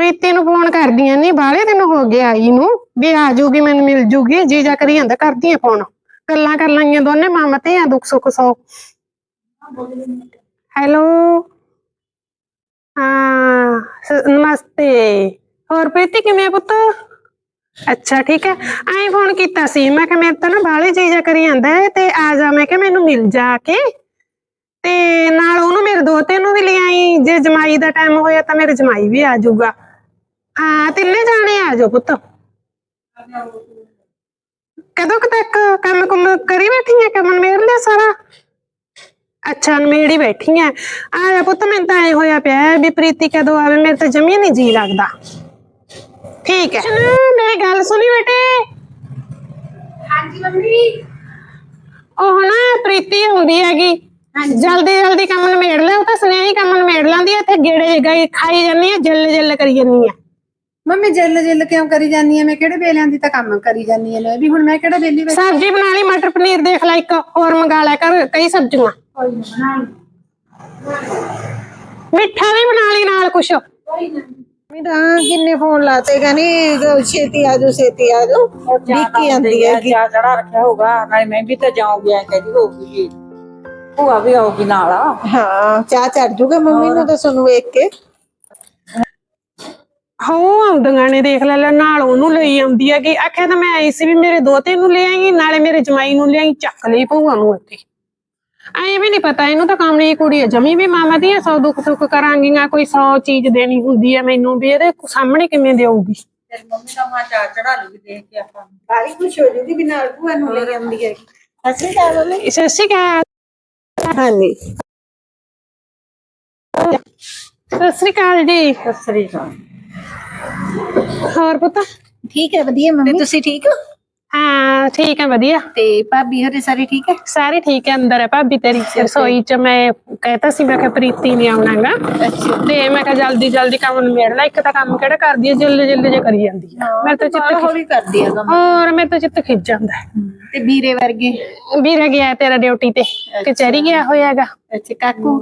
ਪ੍ਰੀਤੀ ਨੂੰ ਫੋਨ ਕਰਦੀਆਂ ਨਹੀਂ ਬਾਹਲੇ ਦਿਨ ਹੋ ਗਏ ਆਈ ਨੂੰ, ਵੀ ਆ ਜਾਊਗੀ ਮੈਨੂੰ ਮਿਲ ਜੂਗੀ ਜੀਜਾ ਕਰੀ ਜਾਂਦਾ, ਕਰਦੀ ਫੋਨ ਗੱਲਾਂ ਕਰ ਲਾਈਆਂ ਦੋਨੇ, ਮਾਮਾ ਤੇ ਆ ਦੁੱਖ, ਸੁੱਖ, ਸੌ। ਹੈਲੋ ਹਾਂ ਨਮਸਤੇ। ਹੋਰ ਪ੍ਰੀਤੀ, ਕਿਵੇਂ ਆ ਪੁੱਤ? ਅੱਛਾ, ਠੀਕ ਹੈ ਆਈ ਫੋਨ ਕੀਤਾ ਸੀ, ਮੈਂ ਕਿਹਾ ਮੇਰੇ ਤਾਂ ਨਾ ਬਾਹਲੇ ਜੀਜਾ ਕਰੀ ਜਾਂਦਾ ਹੈ ਤੇ ਆ ਜਾ, ਮੈਂ ਕਿਹਾ ਮੈਨੂੰ ਮਿਲ ਜਾ ਕੇ। ਤੇ ਨਾਲ ਉਹਨੂੰ ਮੇਰੇ ਦੋਤੇ ਨੂੰ ਵੀ ਲੈ ਆਈ ਜੇ ਜਮਾਈ ਦਾ ਟਾਈਮ ਹੋਇਆ ਤਾਂ ਮੇਰੇ ਜਮਾਈ ਵੀ ਆ ਜਾਊਗਾ ਹਾਂ ਤਿੰਨੇ ਜਾਣੇ ਆ ਜਾਓ ਪੁੱਤ। ਕਦੋਂ ਕੁ ਤੱਕ ਕੰਮ ਕੁਮ ਕਰੀ ਬੈਠੀ ਹੈ ਕੰਮ ਮੇਰ ਲਿਆ ਸਾਰਾ? ਅੱਛਾ ਮੇੜੀ ਬੈਠੀ ਹੈ ਆ ਜਾ ਪੁੱਤ ਮੈਨੂੰ ਤਾਂ ਐ ਹੋਇਆ ਪਿਆ ਹੈ ਵੀ ਪ੍ਰੀਤੀ ਕਦੋਂ ਆਵੇ ਮੇਰੇ ਤਾਂ ਜਮੀ ਨਹੀਂ ਜੀ ਲੱਗਦਾ। ਠੀਕ ਹੈ। ਮੇਰੀ ਗੱਲ ਸੁਣੀ ਬੇਟੇ। ਹਾਂਜੀ ਮੰਮੀ। ਉਹ ਨਾ ਪ੍ਰੀਤੀ ਹੁੰਦੀ ਹੈਗੀ। ਜਲਦੀ ਜਲਦੀ ਕੰਮ ਨਿਮੇੜ ਲੈ ਉਹ ਤਾਂ ਸੁਨੇਹੀ ਹੀ ਕੰਮ ਨਿਮੇੜ ਲੈਂਦੀ ਐ ਇੱਥੇ ਗੇੜੇ ਗਈ ਖਾਈ ਜਾਂਦੀ ਐ ਜੱਲ ਜੱਲ ਕਰੀ ਜਾਂਦੀ ਐ ਮੰਮੀ ਜਿੱਲ ਜਿੱਲ ਕਿਉਂ ਕਰੀ ਜਾਂਦੀ ਐ? ਮੈਂ ਕਿਹੜੇ ਵੇਲਿਆਂ ਦੀ ਤਾਂ ਕੰਮ ਕਰੀ ਜਾਂਦੀ ਐ? ਲੈ ਵੀ ਹੁਣ ਮੈਂ ਕਿਹੜਾ ਵੇਲੀ ਵਿੱਚ ਸਬਜ਼ੀ ਬਣਾ ਲਈ ਮਟਰ ਪਨੀਰ ਦੇਖ ਲੈ ਇੱਕ ਹੋਰ ਮੰਗਾ ਲੈ ਕਰ ਕਈ ਸਬਜ਼ੀਆਂ। ਕੋਈ ਨਾ ਬਣਾ ਲਈ। ਮਿੱਠਾ ਵੀ ਬਣਾ ਲਈ ਨਾਲ ਕੁਛ। ਮੈਂ ਤਾਂ ਕਿੰਨੇ ਫੋਨ ਲਾਤੇ ਕਹਿੰਦੀ ਛੇਤੀ ਆ ਜਾਓ ਛੇਤੀ ਆ ਜਾਓ। ਡਿੱਕੀ ਆਂਦੀ ਹੈ ਕਿਆ ਚੜਾ ਰੱਖਿਆ ਹੋਗਾ ਨਾਲੇ ਮੈਂ ਵੀ ਤਾਂ ਜਾਊਂਗੀ ਐ ਕਹਿੰਦੀ ਹੋਊਗੀ ਜੀ। ਭੂਆ ਵੀ ਆਊਗੀ ਨਾਲ ਹਾਂ ਚਾਹ ਚੜ ਜੂਗਾ ਮੰਮੀ ਨੂੰ ਤਾਂ ਸੁਣ ਵੇਖ ਕੇ। ਹੋ ਆਉਂਦੀਆਂ ਨੇ ਦੇਖ ਲੈ ਲੈ ਨਾਲ ਉਹਨੂੰ ਲਈ ਆਉਂਦੀ ਹੈਗੀ। ਆਖਿਆ ਤਾਂ ਮੈਂ ਆਈ ਸੀ ਵੀ ਮੇਰੇ ਦੋਤੇ ਨੂੰ ਲੈ ਆਈ ਨਾਲੇ ਮੇਰੇ ਜਮਾਈ ਨੂੰ ਲੈ ਆਈ ਚੱਕ ਲਈ ਭੂਆ ਨੂੰ ਇੱਥੇ। ਐ ਵੀ ਨਹੀਂ ਪਤਾ ਇਹਨੂੰ ਤਾਂ ਕਾਮਣੀ ਕੁੜੀ ਹੈ। ਜਮੀ ਵੀ ਮਾਮਾ ਦੀ ਸੌ ਦੁੱਖ ਸੁੱਖ ਕਰਾਂਗੀਆਂ ਕੋਈ ਸੌ ਚੀਜ਼ ਦੇਣੀ ਹੁੰਦੀ ਹੈ ਮੈਨੂੰ ਵੀ ਇਹਦੇ ਸਾਹਮਣੇ ਕਿਵੇਂ ਦੇਊਗੀ? ਤੇਰੀ ਮੰਮੀ ਦਾ ਮਾਂ ਚਾ ਚੜਾ ਲਈ ਦੇਖ ਕੇ ਆਪਾਂ ਨੂੰ। ਬਾਰੀ ਖੁਸ਼ ਹੋ ਜੂਗੀ ਵੀ ਨਾਲ ਭੂਆ ਨੂੰ ਲੈ ਆਉਂਦੀ ਹੈ ਅਸੀਂ ਕਾ ਬੋਲੇ ਸਤਿ ਸ਼੍ਰੀ ਅਕਾਲ। ਹਾਂਜੀ। ਸਤਿ ਸ਼੍ਰੀ ਅਕਾਲ ਜੀ। ਸਤਿ ਸ੍ਰੀ ਅਕਾਲ। ਹੋਰ ਪੁੱਤ? ਠੀਕ ਹੈ ਵਧੀਆ ਮੰਮੀ। ਤੁਸੀਂ ਠੀਕ ਹੋ? ਹਾਂ ਠੀਕ ਹੈ ਵਧੀਆ। ਤੇ ਭਾਬੀ ਹਰੇ ਸਾਰੇ ਠੀਕ ਹੈ? ਸਾਰੇ ਠੀਕ ਹੈ ਅੰਦਰ ਹੈ ਭਾਬੀ ਤੇਰੀ ਰਸੋਈ ਚ ਮੈਂ ਕਹਿਤਾ ਸੀ ਮੈਂ ਕਿਹਾ ਪ੍ਰੀਤੀ ਨਹੀਂ ਆਉਣਾਗਾ। ਤੇ ਮੈਂ ਕਿਹਾ ਜਲਦੀ ਜਲਦੀ ਕੰਮ ਨਿਬੇੜ ਲੈ ਇੱਕ ਤਾਂ ਕੰਮ ਕਿਹੜਾ ਕਰਦੀ ਹੈ ਜਲਦੀ ਜਲਦੀ ਜੇ ਕਰੀ ਜਾਂਦੀ ਹੈ। ਮੇਰੇ ਤਾਂ ਚਿੱਤ ਖਿੱਚ- ਹੌਲੀ ਕਰਦੀ ਆ ਕੰਮ। ਹੋਰ ਮੇਰੇ ਤਾਂ ਚਿੱਤ ਖਿੱਚ ਜਾਂਦਾ ਹੈ। ਤੇ ਵੀਰੇ ਵਰਗੇ? ਵੀਰਾ ਗਿਆ ਤੇਰਾ ਡਿਊਟੀ ਤੇ ਕਚਹਿਰੀ ਗਿਆ ਹੋਇਆਗਾ ਅੱਛਾ ਕਾਕੂ?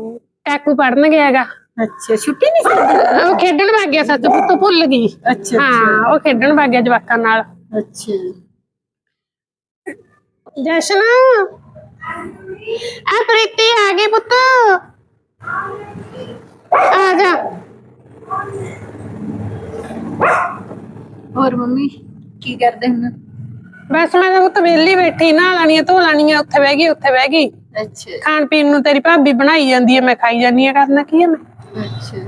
ਕਾਕੂ ਪੜਨ ਗਿਆਗਾ ਅੱਛਾ ਛੁੱਟੀ ਨਹੀਂ ਸੀ ਉਹ ਖੇਡਣ ਵਗ ਗਿਆ ਸੱਚ ਪੁੱਤ ਭੁੱਲ ਗਈ। ਅੱਛਾ ਹਾਂ ਉਹ ਖੇਡਣ ਵਗ ਗਿਆ ਜਵਾਕਾਂ ਨਾਲ। ਅੱਛਾ। ਜਸ਼ਨ। ਆ ਪ੍ਰੀਤੀ ਆ ਗਈ ਪੁੱਤ। ਆ ਜਾ। ਹੋਰ ਮੰਮੀ ਕੀ ਕਰਦੇ ਹੁਣ? ਬਸ ਮੈਂ ਤਾਂ ਪੁੱਤ ਵਿਹਲੀ ਬੈਠੀ ਨਾ ਲਾਣੀਆਂ ਧੋ ਲਾਣੀਆਂ ਉੱਥੇ ਬਹਿ ਗਈ ਉੱਥੇ ਬਹਿ ਗਈ। ਅੱਛਾ। ਖਾਣ ਪੀਣ ਨੂੰ ਤੇਰੀ ਭਾਬੀ ਬਣਾਈ ਜਾਂਦੀ ਹੈ ਮੈਂ ਖਾਈ ਜਾਂਦੀ ਹਾਂ ਕਰਨਾ ਕੀ ਹੈ ਮੈਂ? ਅੱਛਾ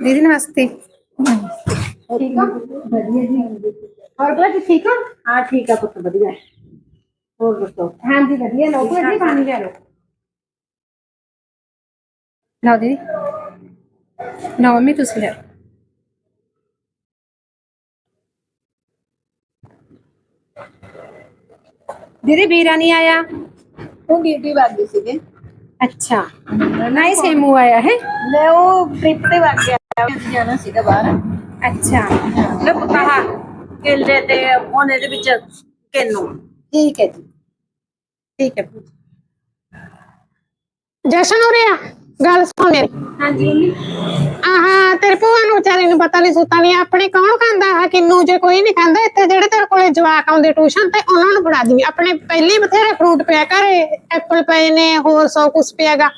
ਦੀਦੀ ਨਮਸਤੇ ਠੀਕ ਹੋ ਵਧੀਆ ਜੀ ਹੋਰ ਬਲਾ ਜੀ ਠੀਕ ਹੋ ਹਾਂ ਠੀਕ ਆ ਪੁੱਤ ਵਧੀਆ ਹੋਰ ਦੱਸੋ ਹਾਂਜੀ ਵਧੀਆ ਲਓ ਭੂਆ ਜੀ ਪਾਣੀ ਲੈ ਲਓ ਲਓ ਦੀਦੀ ਲਓ ਮੰਮੀ ਤੁਸੀਂ ਲੈ ਲਓ। ਦੀਦੀ ਵੀਰਾ ਨਹੀਂ ਆਇਆ ਉਹ ਡਿਊਟੀ ਵਾਗੀ ਸੀਗੇ ਅੱਛਾ ਨਹੀਂ ਸੇਮੂ ਆਇਆ ਹੈ ਮੈਂ ਉਹ ਟ੍ਰਿਪ ਤੇ ਵਗ ਗਿਆ ਜਾਣਾ ਸੀਗਾ ਬਾਹਰ ਅੱਛਾ ਲੈ ਪੁੱਤਾ ਹਾਂ ਕੇਲੇ ਤੇ ਉਹਨੇ ਦੇ ਵਿੱਚ ਕਿੰਨੂ ਠੀਕ ਹੈ ਜੀ ਠੀਕ ਹੈ ਜਸ਼ਨ ਉਰੇ ਆ ਗੱਲ ਸੁਣ ਮੇਰੀ। ਹਾਂਜੀ ਮੰਮੀ। ਆਹਾਂ ਤੇਰੇ ਭੂਆ ਨੂੰ ਵਿਚਾਰੀ ਨੂੰ ਪਤਾ ਨਹੀਂ ਸੁਤਾ ਨਹੀਂ ਆਪਣੇ ਕੌਣ ਖਾਂਦਾ ਆ ਕਿੰਨੂ ਜੇ ਕੋਈ ਨਹੀਂ ਖਾਂਦਾ ਇੱਥੇ ਜਿਹੜੇ ਤੇਰੇ ਕੋਲੇ ਜਵਾਕ ਆਉਂਦੇ ਟਿਊਸ਼ਨ ਤੇ ਉਹਨਾਂ ਨੂੰ ਫੜਾ ਦੀ ਆਪਣੇ ਪਹਿਲੀ ਬਥੇਰਾ ਫਰੂਟ ਪਿਆ ਘਰੇ ਐਪਲ ਪਏ ਨੇ ਹੋਰ ਸੌ ਕੁਛ ਪਿਆਗਾ।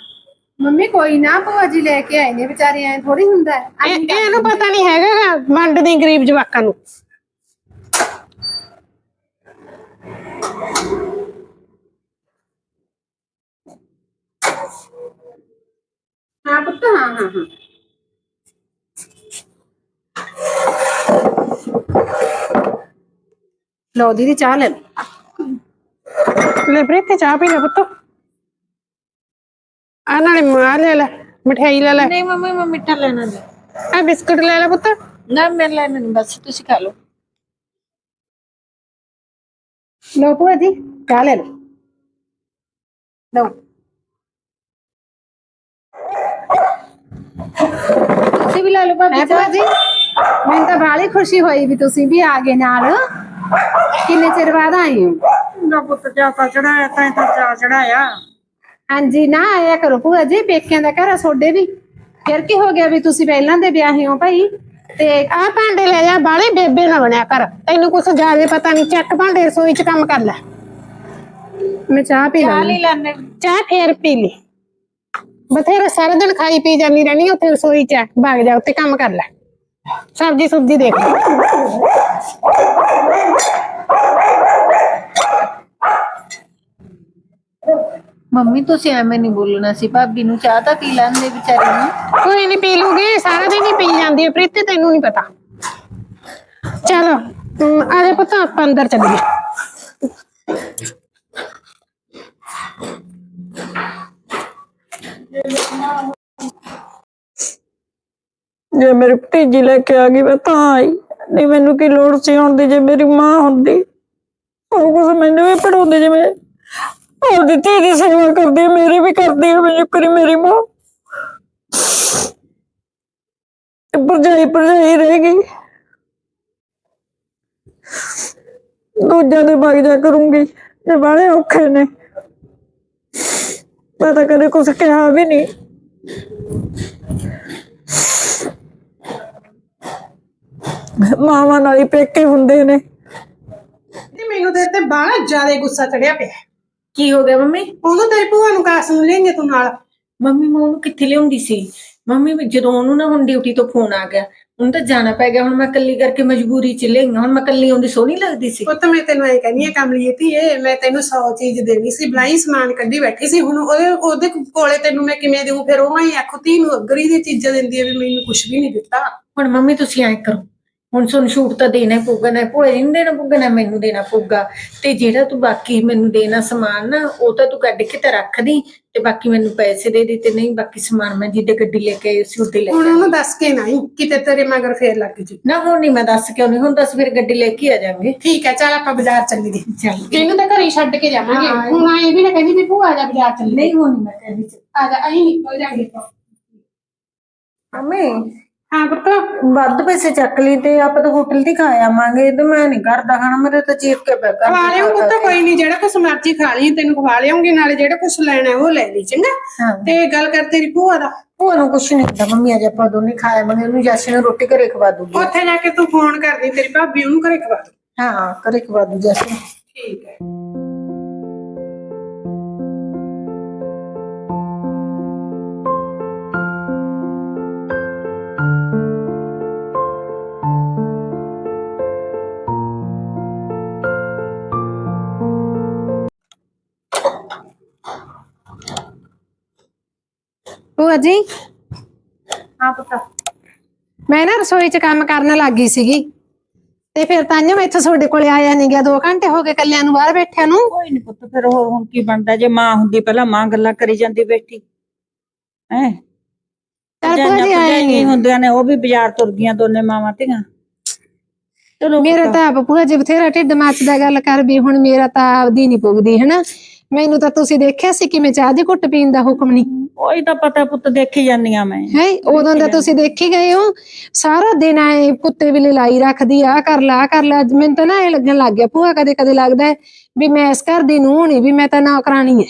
ਮੰਮੀ ਕੋਈ ਨਾ ਭੂਆ ਜੀ ਲੈ ਕੇ ਆਏ ਨੇ ਵਿਚਾਰੇ ਐ ਥੋੜੀ ਹੁੰਦਾ। ਹੈ ਇਹ ਇਹਨੂੰ ਪਤਾ ਨਹੀਂ ਹੈਗਾ ਗਾ, ਵੰਡਦੀ ਗਰੀਬ ਜਵਾਕਾਂ ਨੂੰ। ਹਾਂ ਪੁੱਤ ਹਾਂ ਹਾਂ ਹਾਂ। ਲਓ ਦੀਦੀ ਚਾਹ ਲੈ ਲਓ। ਲੈ ਪ੍ਰੀਤੀ ਚਾਹ ਪੀ ਲੈ ਪੁੱਤ। ਆ ਨਾਲੇ ਮਾਰ ਲੈ ਲੈ ਮਠਿਆਈ ਲੈ ਲੈ। ਨਹੀਂ ਮੰਮੀ ਮੈਂ ਮਿੱਠਾ ਲੈਣਾ ਨਹੀਂ ਆ ਬਿਸਕੁਟ ਲੈ ਲੈ ਪੁੱਤ। ਨਾ ਮੈਂ ਲੈਣਾ ਨਹੀਂ ਬਸ ਤੁਸੀਂ ਖਾ ਲਓ। ਲਓ ਭੂਆ ਜੀ ਚਾਹ ਲੈ ਲਓ। ਲਓ। ਤੁਸੀਂ ਵੀ ਲੈ ਲਓ ਭਾਬੀ ਹੈ ਭੂਆ ਜੀ ਮੈਨੂੰ ਤਾਂ ਬਾਲੀ ਖੁਸ਼ੀ ਹੋਈ ਵੀ ਤੁਸੀਂ ਵੀ ਆ ਗਏ ਨਾਲ। ਕਿੰਨੇ ਚਿਰ ਬਾਅਦ ਆਏ ਹੋ? ਚੰਗਾ ਪੁੱਤ ਚਾਤਾ ਚੜਾਇਆ ਤਾਂ ਤਾਂ ਚਾ ਚੜਾਇਆ। ਹਾਂਜੀ ਨਾ ਆਇਆ ਕਰੋ ਭੂਆ ਜੀ ਪੇਕਿਆਂ ਦਾ ਘਰ ਆ ਤੁਹਾਡੇ ਵੀ। ਫਿਰ ਕੀ ਹੋ ਗਿਆ ਵੀ ਤੁਸੀਂ ਪਹਿਲਾਂ ਦੇ ਵਿਆਹੇ ਹੋ ਭਾਈ? ਤੇ ਆ ਭਾਂਡੇ ਲੈ ਜਾ ਬਾਲੇ ਬੇਬੇ ਨਾ ਬਣਿਆ ਕਰ। ਤੈਨੂੰ ਕੁਛ ਜ਼ਿਆਦਾ ਪਤਾ ਨਹੀਂ ਚੱਕ ਭਾਂਡੇ ਰਸੋਈ 'ਚ ਕੰਮ ਕਰ ਲੈ। ਮੈਂ ਚਾਹ ਪੀ ਲਾਂ ਲੈਣੇ ਚਾਹ ਫੇਰ ਪੀ ਲਈ। ਬਥੇਰਾ ਸਾਰਾ ਦਿਨ ਖਾਈ ਪੀ ਜਾਂਦੀ ਰਹਿਣੀ ਉੱਥੇ ਰਸੋਈ 'ਚ ਭਾਗ ਜਾ ਉੱਤੇ ਕੰਮ ਕਰ ਲੈ। ਸਬਜ਼ੀ ਸੁਬਜ਼ੀ ਦੇਖ ਮੰਮੀ ਤੁਸੀਂ ਐਵੇਂ ਨਹੀਂ ਬੋਲਣਾ ਸੀ। ਭਾਬੀ ਨੂੰ ਚਾਹ ਤਾਂ ਪੀ ਲੈਂਦੇ ਵਿਚਾਰੀ ਨੂੰ। ਕੋਈ ਨਹੀਂ ਪੀ ਲੂਗੀ ਸਾਰਾ ਦਿਨ ਹੀ ਪੀ ਜਾਂਦੀ ਹੈ ਪ੍ਰੀਤੀ ਤੈਨੂੰ ਨਹੀਂ ਪਤਾ। ਚਲੋ ਹਮ, ਆ ਜਾ ਪੁੱਤ ਆਪਾਂ ਅੰਦਰ ਚੱਲੀਏ। ਜੇ ਮੇਰੀ ਭਤੀਜੀ ਲੈ ਕੇ ਆ ਗਈ ਮੈਂ ਤਾਂ ਆਈ। ਨਹੀਂ ਮੈਨੂੰ ਕੀ ਲੋੜ ਸੀ ਆਉਣ ਦੀ ਜੇ ਮੇਰੀ ਮਾਂ ਹੁੰਦੀ? ਉਹ ਕੁਝ ਮੈਨੂੰ ਵੀ ਪੜਾਉਂਦੀ ਜਿਵੇਂ ਆਪਦੀ ਧੀ ਦੀ ਸੇਵਾ ਕਰਦੀ ਹੈ, ਮੇਰੀ ਵੀ ਕਰਦੀ ਹੈ ਮੈਨੂੰ ਕਰੀ ਮੇਰੀ ਮਾਂ। ਭਰਜਾਈ ਭਰਜਾਈ ਰਹਿ ਗਈ। ਦੂਜਿਆਂ ਦੇ ਵਗ ਜਾ ਕਰੂੰਗੀ। ਇਹ ਬਾਰੇ ਔਖੇ ਨੇ। ਮੈਂ ਤਾਂ ਕਦੇ ਕੁਝ ਕਿਹਾ ਵੀ ਨਹੀਂ। ਮਾਵਾਂ ਨਾਲ ਹੀ ਪੇਕੇ ਹੁੰਦੇ ਨੇ। ਤੇ ਮੈਨੂੰ ਤੇ ਤੇ ਬਾਹਲਾ ਜ਼ਿਆਦਾ ਗੁੱਸਾ ਚੜਿਆ ਪਿਆ। ਕੀ ਹੋ ਗਿਆ ਮੰਮੀ? ਉਹਨੂੰ ਤੇਰੀ ਭੂਆ ਨੂੰ ਕਾਸ ਨੂੰ ਲੈਂਗੇ ਤੂੰ ਨਾਲ। ਮੰਮੀ ਮੈਂ ਉਹਨੂੰ ਕਿੱਥੇ ਲਿਆਉਂਦੀ ਸੀ? ਮੰਮੀ ਜਦੋਂ ਉਹਨੂੰ ਨਾ ਹੁਣ ਡਿਊਟੀ ਤੋਂ ਫੋਨ ਆ ਗਿਆ ਉਹਨੂੰ ਤਾਂ ਜਾਣਾ ਪੈ ਗਿਆ ਹੁਣ ਮੈਂ ਇਕੱਲੀ ਕਰਕੇ ਮਜਬੂਰੀ ਚ ਲਈ ਹੁਣ ਮੈਂ ਇਕੱਲੀ ਆਉਂਦੀ ਸੋਹਣੀ ਲੱਗਦੀ ਸੀ। ਉਹ ਤਾਂ ਮੈਂ ਤੈਨੂੰ ਐ ਕਹਿੰਦੀ ਆ ਕਮਲੀਏ ਧੀਏ ਮੈਂ ਤੈਨੂੰ 100 ਚੀਜ਼ ਦੇਣੀ ਸੀ ਬਲਾਈ ਸਮਾਨ ਕੱਢੀ ਬੈਠੀ ਸੀ ਹੁਣ ਉਹਦੇ ਉਹਦੇ ਕੋਲੇ ਤੈਨੂੰ ਮੈਂ ਕਿਵੇਂ ਦੇਵਾਂ ਫਿਰ ਉਹ ਹੀ ਆਖੋ ਧੀ ਨੂੰ ਅਗਰੀ ਦੀ ਚੀਜ਼ਾਂ ਦਿੰਦੀ ਆ ਵੀ ਮੈਨੂੰ ਕੁਝ ਵੀ ਨਹੀਂ ਦਿੱਤਾ। ਹੁਣ ਮੰਮੀ ਤੁਸੀਂ ਐਂ ਕਰੋ ਹੁਣ ਤੁਹਾਨੂੰ ਛੂਟ ਤਾਂ ਦੇਣਾ ਹੀ ਪਊਗਾ ਨਾ ਭੋਏ ਜੀ ਨੂੰ ਦੇਣਾ ਪਊਗਾ ਨਾ ਮੈਨੂੰ ਦੇਣਾ ਪਊਗਾ। ਤੇ ਜਿਹੜਾ ਤੂੰ ਬਾਕੀ ਮੈਨੂੰ ਦੇਣਾ ਸਮਾਨ ਨਾ ਉਹ ਤਾਂ ਤੂੰ ਕੱਢ ਕੇ ਤਾਂ ਰੱਖ ਦੀ ਤੇ ਬਾਕੀ ਮੈਨੂੰ ਪੈਸੇ ਦੇ ਦੇ ਤੇ ਨਹੀਂ ਬਾਕੀ ਸਮਾਨ ਮੈਂ ਜਿੱਦੇ ਗੱਡੀ ਲੈ ਕੇ ਆਈ ਸੀ ਉੱਤੇ ਲੈ ਹੁਣ ਕੇ ਉਹਨੂੰ ਦੱਸ ਕੇ ਨਹੀਂ ਕਿਤੇ ਤੇਰੇ ਮਗਰ ਫੇਰ ਲੱਗ ਜੀ। ਨਾ ਹੁਣ ਨਹੀਂ ਮੈਂ ਦੱਸ ਕਿਉਂ ਨਹੀਂ ਹੁਣ ਦੱਸ ਫਿਰ ਗੱਡੀ ਲੈ ਕੇ ਆ ਜਾਵਾਂਗੇ। ਠੀਕ ਹੈ ਚੱਲ ਆਪਾਂ ਬਾਜ਼ਾਰ ਚੱਲੀਏ ਚੱਲ। ਇਹਨੂੰ ਤਾਂ ਘਰੇ ਹੀ ਛੱਡ ਕੇ ਜਾਵਾਂਗੇ। ਹੁਣ ਆਏ ਵੀ ਨਾ ਕਹਿੰਦੀ ਵੀ ਭੂਆ ਜਾ ਬਾਜ਼ਾਰ ਚੱਲੀ। ਨਹੀਂ ਹੋਣੀ ਮੈਂ ਕਹਿੰਦੀ। ਚੱਲ। ਆ ਜਾ ਅਸੀਂ ਨਿਕਲ ਜਾਾਂਗੇ। ਮੰਮੀ ਹਾਂ ਪੁੱਤ ਵੱਧ ਪੈਸੇ ਚੱਕ ਲਈ ਤੇ ਆਪਾਂ ਤਾਂ ਹੋਟਲ ਤੇ ਖਾ ਆਵਾਂਗੇ ਤੇ ਮੈਂ ਨਹੀਂ ਕਰਦਾ ਖਾਣਾ ਮੇਰੇ ਤਾਂ ਚੀਕ ਕੇ ਪੈ ਕਰ ਖਵਾ ਲਿਆਉਂ ਪੁੱਤ ਕੋਈ ਨਹੀਂ ਜਿਹੜਾ ਕੁਛ ਮਰਜ਼ੀ ਖਾ ਲਈ ਤੈਨੂੰ ਖਵਾ ਲਿਆਉਂਗੀ ਨਾਲੇ ਜਿਹੜਾ ਕੁਛ ਲੈਣਾ ਉਹ ਲੈ ਲਈ ਚੰਗਾ। ਤੇ ਗੱਲ ਕਰ ਤੇਰੀ ਭੂਆ ਦਾ। ਭੂਆ ਨੂੰ ਕੁਛ ਨਹੀਂ ਹੁੰਦਾ ਮੰਮੀ ਅੱਜ ਆਪਾਂ ਦੋਨੇ ਖਾ ਆਵਾਂਗੇ ਉਹਨੂੰ ਜੈਸੇ ਨੂੰ ਰੋਟੀ ਘਰੇ ਖਵਾ ਦੂਗੀ। ਉੱਥੇ ਜਾ ਕੇ ਤੂੰ ਫੋਨ ਕਰਦੀ ਤੇਰੀ ਭਾਬੀ ਉਹਨੂੰ ਘਰੇ ਖਵਾ ਦੂ। ਹਾਂ ਘਰੇ ਖਵਾ ਦੂ ਜੈਸੇ। ਠੀਕ ਹੈ। ਭੂਆ ਜੀ? ਹਾਂ ਪਤਾ। ਮੈਂ ਨਾ ਰਸੋਈ 'ਚ ਕੰਮ ਕਰਨ ਲੱਗੀ ਸੀਗੀ। ਤੇ ਫਿਰ ਤਾਂਿਓ ਮੈਂ ਇੱਥੇ ਤੁਹਾਡੇ ਕੋਲੇ ਆਇਆ ਨਹੀਂ ਗਿਆ। 2 ਘੰਟੇ ਹੋ ਗਏ ਕੱਲਿਆਂ ਨੂੰ ਬਾਹਰ ਬੈਠਿਆਂ ਨੂੰ। ਕੋਈ ਨਹੀਂ ਪੁੱਤ ਫਿਰ ਹੋਰ ਹੁਣ ਕੀ ਬਣਦਾ? ਜੇ ਮਾਂ ਹੁੰਦੀ ਪਹਿਲਾਂ ਮਾਂ ਗੱਲਾਂ ਕਰੀ ਜਾਂਦੀ ਬੈਠੀ। ਹੈ? ਚੱਲ ਭੂਆ ਜੀ ਆਏ ਨਹੀਂ ਹੁੰਦੀਆਂ ਨੇ ਉਹ ਵੀ ਬਾਜ਼ਾਰ ਤੁਰ ਗਈਆਂ ਦੋਨੇ ਮਾਵਾਂ ਧੀਆਂ। ਚਲੋ ਮੇਰਾ ਤਾਂ ਆਪ ਭੂਆ ਜੀ ਬਥੇਰਾ ਢਿੱਡ ਮੱਚਦਾ ਗੱਲ ਕਰ ਵੀ ਹੁਣ ਮੇਰਾ ਤਾਂ ਆਪਦੀ ਨਹੀਂ ਪੁੱਗਦੀ ਹਨਾ? ਮੈਨੂੰ ਤਾਂ ਤੁਸੀਂ ਦੇਖਿਆ ਸੀ ਕਿ ਮੈਂ ਚਾਹ ਦੀ ਘੁੱਟ ਪੀਣ ਦਾ ਹੁਕਮ ਨਹੀਂ ਉਹੀ ਤਾਂ ਪਤਾ ਪੁੱਤ ਦੇਖੀ ਜਾਂਦੀਆਂ ਮੈਂ। ਹੈ ਉਦੋਂ ਦਾ ਤੁਸੀਂ ਦੇਖੀ ਗਏ ਹੋ। ਸਾਰਾ ਦਿਨ ਆਏ ਕੁੱਤੇ ਵੀ ਲਾਈ ਰੱਖਦੀ ਆ ਕਰ ਲਾ ਕਰ ਲਾ। ਮੈਨੂੰ ਤਾਂ ਨਾ ਇਹ ਲੱਗਣ ਲੱਗ ਗਿਆ ਭੂਆ ਕਦੇ ਕਦੇ ਲੱਗਦਾ ਹੈ ਵੀ ਮੈਂ ਇਸ ਘਰ ਦੀ ਨੂੰਹ ਨਹੀਂ ਵੀ ਮੈਂ ਤਾਂ ਨੌਕਰਾਨੀ ਹੈ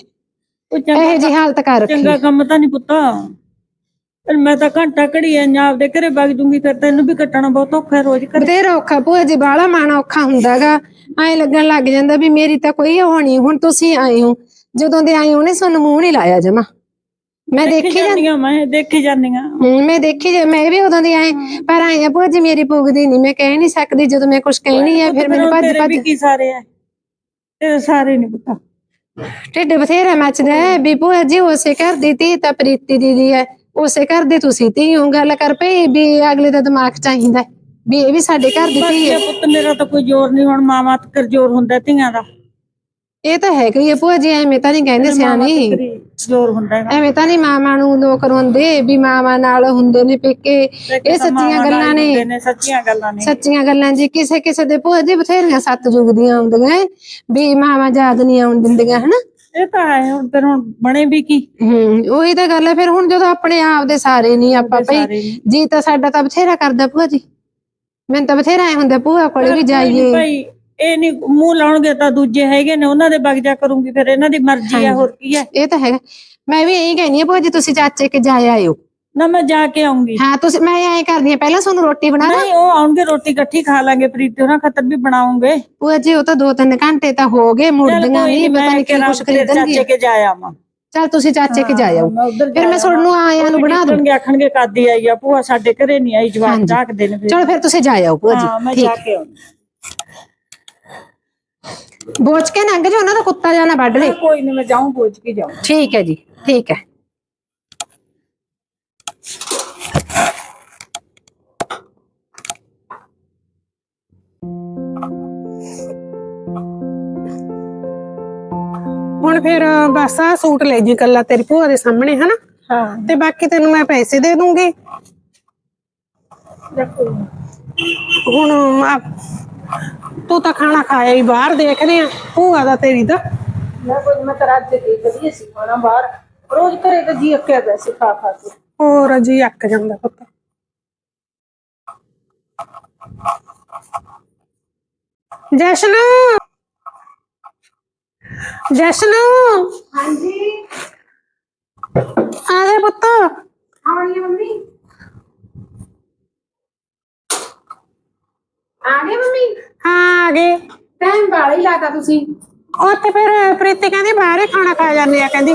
ਉਹ ਇਹੋ ਚੰਗਾ ਜੀ ਹਾਲਤ ਕਰ ਰੱਖੀ ਚੰਗਾ ਕੰਮ ਤਾਂ ਨਹੀਂ ਪੁੱਤਾ। ਪਰ ਮੈਂ ਤਾਂ ਘੰਟਾ ਘੜੀ ਐ ਆਪਦੇ ਘਰੇ ਵਗ ਜੂੰਗੀ ਫਿਰ ਤੈਨੂੰ ਵੀ ਕੱਟਣਾ ਬਹੁਤ ਔਖਾ ਹੈ ਰੋਜ਼ ਘਰੇ। ਬਥੇਰਾ ਔਖਾ ਭੂਆ ਜੀ ਬਾਹਲਾ ਮਾਣਾ ਔਖਾ ਹੁੰਦਾਗਾ। ਐ ਲੱਗਣ ਲੱਗ ਜਾਂਦਾ ਵੀ ਮੇਰੀ ਤਾਂ ਕੋਈ ਉਹ ਨਹੀਂ ਹੁਣ ਤੁਸੀਂ ਆਏ ਹੋ। ਜਦੋਂ ਦੇ ਆਏ ਹੋ ਨੇ ਸਾਨੂੰ ਮੂੰਹ ਨਹੀਂ ਲਾਇਆ ਜਮਾ। ਮੈਂ ਦੇਖੀ ਦੇਖੀ ਜਾਂਦੀ ਜਾਂਦੀਆਂ ਮੈਂ ਦੇਖੀ ਜਾਂਦੀਆਂ। ਹੂੰ, ਮੈਂ ਦੇਖੀ ਜੇ ਮੈਂ ਵੀ ਉਦੋਂ ਦੀ ਆਏ ਪਰ ਆਏ ਆ ਭੂਆ ਜੀ ਮੇਰੀ ਪੁੱਗਦੀ ਨਹੀਂ ਮੈਂ ਕਹਿ ਨਹੀਂ ਸਕਦੀ ਜਦੋਂ ਮੈਂ ਕੁਝ ਕਹਿਣੀ ਹੈ ਫਿਰ ਮੈਨੂੰ ਭੱਜ ਤੇਰੇ ਭੱਜ ਕੀ ਸਾਰੇ ਐ ਤੇਰੇ ਸਾਰੇ ਨਹੀਂ ਪੁੱਤਾ। ਢਿੱਡ ਬਥੇਰਾ ਮੱਚਦਾ ਹੈ ਵੀ ਭੂਆ ਜੀ ਉਸੇ ਘਰ ਦੀ ਧੀ ਤਾਂ ਪ੍ਰੀਤੀ ਦੀਦੀ ਹੈ ਉਸੇ ਘਰ ਦੇ ਤੁਸੀਂ ਧੀ ਹੋ ਗੱਲ ਕਰ ਪਈ ਵੀ ਅਗਲੇ ਦਾ ਦਿਮਾਗ ਚਾਹੀਦਾ ਹੈ, ਵੀ ਇਹ ਵੀ ਸਾਡੇ ਘਰ ਦੀ ਧੀ ਹੈ। ਪੁੱਤ ਮੇਰਾ ਤਾਂ ਕੋਈ ਜ਼ੋਰ ਨਹੀਂ ਹੁਣ ਮਾਵਾਂ ਤੇ ਜ਼ੋਰ ਹੁੰਦਾ ਧੀਆਂ ਦਾ। ਇਹ ਤਾਂ ਹੈਗਾ ਹੀ ਹੈ ਭੂਆ ਜੀ ਐਵੇਂ ਤਾਂ ਨਹੀਂ ਕਹਿੰਦੇ ਸਿਆਣੀ। ਜ਼ੋਰ ਹੁੰਦਾ ਹੈਗਾ। ਐਵੇਂ ਤਾਂ ਨਹੀਂ ਮਾਵਾਂ ਨੂੰ ਲੋਕ ਰੋਂਦੇ ਵੀ ਮਾਵਾਂ ਨਾਲ ਹੁੰਦੇ ਨੇ ਪੇਕੇ। ਇਹ ਸੱਚੀਆਂ ਗੱਲਾਂ ਨੇ। ਸੱਚੀਆਂ ਗੱਲਾਂ ਨੇ। ਸੱਚੀਆਂ ਗੱਲਾਂ ਜੀ ਕਿਸੇ ਕਿਸੇ ਦੇ ਭੂਆ ਜੀ ਬਥੇਰੀਆਂ ਸੱਤ ਯੁੱਗ ਦੀਆਂ ਆਉਂਦੀਆਂ ਵੀ ਮਾਵਾਂ ਯਾਦ ਨਹੀਂ ਆਉਣ ਦਿੰਦੀਆਂ ਹਨਾ? ਇਹ ਤਾਂ ਹੈ ਹੁਣ ਫਿਰ ਹੁਣ ਬਣੇ ਵੀ ਕੀ? ਹੂੰ ਉਹੀ ਤਾਂ ਗੱਲ ਹੈ ਫਿਰ ਹੁਣ ਜਦੋਂ ਆਪਣੇ ਆਪ ਦੇ ਸਾਰੇ ਨਹੀਂ ਆਪਾਂ ਭਈ। ਜੀ ਤਾਂ ਸਾਡਾ ਤਾਂ ਬਥੇਰਾ ਕਰਦਾ ਭੂਆ ਜੀ। ਮੈਨੂੰ ਤਾਂ ਬਥੇਰਾ ਐ ਹੁੰਦਾ ਭੂਆ ਕੋਲ ਵੀ ਜਾਈਏ। ਭਾਈ ਇਹ ਨਹੀਂ ਮੂੰਹ ਲਾਉਣਗੇ ਤਾਂ ਦੂਜੇ ਹੈਗੇ ਨੇ ਉਹਨਾਂ ਦੇ ਵਗ ਜਾ ਕਰੂੰਗੀ ਫਿਰ ਇਹਨਾਂ ਦੀ ਮਰਜ਼ੀ ਆ ਹੋਰ ਕੀ ਹੈ ਇਹ ਤਾਂ ਹੈਗਾ। ਮੈਂ ਵੀ ਇਹੀ ਕਹਿੰਦੀ ਆ ਭੂਆ ਜੀ ਤੁਸੀਂ ਚਾਚੇ ਕੇ ਜਾ ਆਇਓ। ਨਾ ਮੈਂ ਜਾ ਕੇ ਆਉਂਗੀ। ਹਾਂ ਤੁਸੀਂ ਮੈਂ ਐਂ ਕਰਦੀ ਆ ਪਹਿਲਾਂ ਤੁਹਾਨੂੰ ਰੋਟੀ ਬਣਾ ਦਾਂ। ਨਹੀਂ ਉਹ ਆਉਣਗੇ ਰੋਟੀ ਇਕੱਠੀ ਖਾ ਲਾਂਗੇ ਪ੍ਰੀਤੀ ਉਹਨਾਂ ਖਾਤਰ ਵੀ ਬਣਾਉਂਗੇ। ਭੂਆ ਜੀ ਉਹ ਤਾਂ ਦੋ ਤਿੰਨ ਘੰਟੇ ਤਾਂ ਹੋ ਗਏ ਮੁੜਦੀਆਂ ਨਹੀਂ ਪਤਾ ਨਹੀਂ ਕੀ ਕੁਛ ਖਰੀਦਣਗੇ ਚਾਚੇ ਕੇ ਜਾ ਆਵਾਂ। ਚਲ ਤੁਸੀਂ ਚਾਚੇ ਕੇ ਜਾ ਆਓ। ਫਿਰ ਮੈਂ ਤੁਹਾਨੂੰ ਆਇਆਂ ਨੂੰ ਬਣਾ ਦੂੰ। ਆਖਣਗੇ ਕਾਦੀ ਆਈ ਆ ਭੂਆ ਸਾਡੇ ਘਰੇ ਨਹੀਂ ਆਈ ਹਾਂਜੀ। ਝਾਕਦੇ ਨੇ ਚਲੋ ਫਿਰ ਤੁਸੀਂ ਜਾ ਆਓ ਭੂਆ ਹਾਂ ਮੈਂ ਜੀ ਜਾ ਕੇ ਆਉਂਗੀ ਬੋਚ ਕੇ ਲੰਘ ਜਾ ਉਹਨਾਂ ਦਾ ਕੁੱਤਾ ਜਾਣਾ ਵੱਢ ਲੈ। ਕੋਈ ਨਹੀਂ ਮੈਂ ਜਾਊਂ ਪੁੱਛ ਕੇ ਜਾਊਂ। ਠੀਕ ਹੈ ਜੀ ਠੀਕ ਹੈ। ਹੁਣ ਫਿਰ ਬਸ ਆ ਸੂਟ ਲੈ ਜੀ ਕੱਲਾ ਤੇਰੀ ਭੂਆ ਦੇ ਸਾਹਮਣੇ ਹਨਾ? ਹਾਂ। ਤੇ ਬਾਕੀ ਤੈਨੂੰ ਮੈਂ ਪੈਸੇ ਦੇ ਦੂੰਗੀ। ਹੁਣ ਆ- ਤੂੰ ਤਾਂ ਖਾਣਾ ਖਾਇਆ ਹੀ ਬਾਹਰ ਦੇਖਦੇ ਆ ਭੂਆ ਦਾ ਤੇਰੀ ਦਾ। ਮੈਂ ਕੋਈ ਮੈਂ ਤਾਂ ਅੱਜ ਦੇ ਵਧੀਆ ਸੀ ਖਾਣਾ ਬਾਹਰ। ਰੋਜ਼ ਘਰੇ ਤਾਂ ਜੀ ਅੱਕਿਆ ਪਿਆ ਸੀ ਖਾ ਖਾ ਕੇ। ਹੋਰ ਜੀ ਅੱਕ ਜਾਂਦਾ ਪੁੱਤ। ਜਸ਼ਨ। ਜਸ਼ਨ। ਹਾਂਜੀ। ਆ ਗਏ ਪੁੱਤ। ਆਉਣੀ ਮੰਮੀ ਆ ਗਏ ਮੰਮੀ ਹਾਂ ਆ ਗਏ। ਟਾਈਮ ਬਾਲਾ ਹੀ ਲਾਤਾ ਤੁਸੀਂ। ਉੱਥੇ ਫਿਰ ਪ੍ਰੀਤੀ ਕਹਿੰਦੀ ਬਾਹਰ ਹੀ ਖਾਣਾ ਖਾ ਜਾਂਦੇ ਆ ਕਹਿੰਦੀ।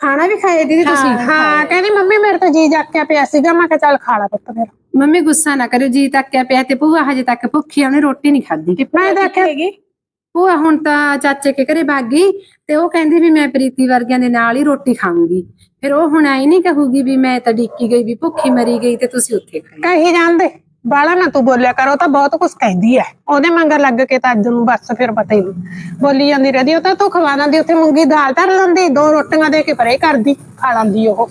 ਖਾਣਾ ਵੀ ਖਾਏ ਦੀਦੀ ਤੁਸੀਂ? ਹਾਂ ਕਹਿੰਦੀ ਮੰਮੀ ਮੇਰੇ ਤਾਂ ਜੀ ਜਾਕਿਆ ਪਿਆ ਸੀਗਾ ਮੈਂ ਕਿਹਾ ਚੱਲ ਖਾ ਲਾ ਪੁੱਤ ਫਿਰ। ਮੰਮੀ ਗੁੱਸਾ ਨਾ ਕਰਿਓ ਜੀ ਤੱਕਿਆ ਪਿਆ ਤੇ ਭੂਆ ਹਜੇ ਤੱਕ ਭੁੱਖੀ ਆ ਉਹਨੇ ਰੋਟੀ ਨਹੀਂ ਖਾਧੀ। ਮੈਂ ਦੇਖਿਆ ਭੂਆ ਹੁਣ ਤਾਂ ਚਾਚੇ ਕੇ ਘਰੇ ਭੱਗ ਗਈ ਤੇ ਉਹ ਕਹਿੰਦੀ ਵੀ ਮੈਂ ਪ੍ਰੀਤੀ ਵਰਗਿਆਂ ਦੇ ਨਾਲ ਹੀ ਰੋਟੀ ਖਾਊਂਗੀ। ਫਿਰ ਉਹ ਹੁਣ ਆਈ ਨਹੀਂ ਕਹੂਗੀ ਵੀ ਮੈਂ ਤਾਂ ਡਿੱਕੀ ਗਈ ਵੀ ਭੁੱਖੀ ਮਰੀ ਗਈ ਤੇ ਤੁਸੀਂ ਉੱਥੇ ਖਾਈ ਕਹੀ ਜਾਂਦੇ। ਬਾਲਾ ਨਾ ਤੂੰ ਬੋਲਿਆ ਕਰੋ ਤਾਂ ਬਹੁਤ ਕੁਝ ਕਹਿੰਦੀ ਐ। ਉਹਦੇ ਮੰਗਰ ਲੱਗ ਕੇ ਤਾਂ ਅੱਜ ਨੂੰ ਬਸ ਫਿਰ ਪਤਾ ਹੀ ਨਹੀਂ। ਬੋਲੀ ਜਾਂਦੀ ਰਹਦੀ ਉਹ ਤਾਂ ਤੂੰ ਖਵਾ ਦਿੰਦੀ ਉੱਥੇ ਮੂੰਗੀ ਦਾਲ ਧਰ ਲੈਂਦੀ ਦੋ ਰੋਟੀਆਂ ਦੇ ਕੇ ਪਰੇ ਕਰਦੀ ਖਾ ਲੈਂਦੀ ਉਹ।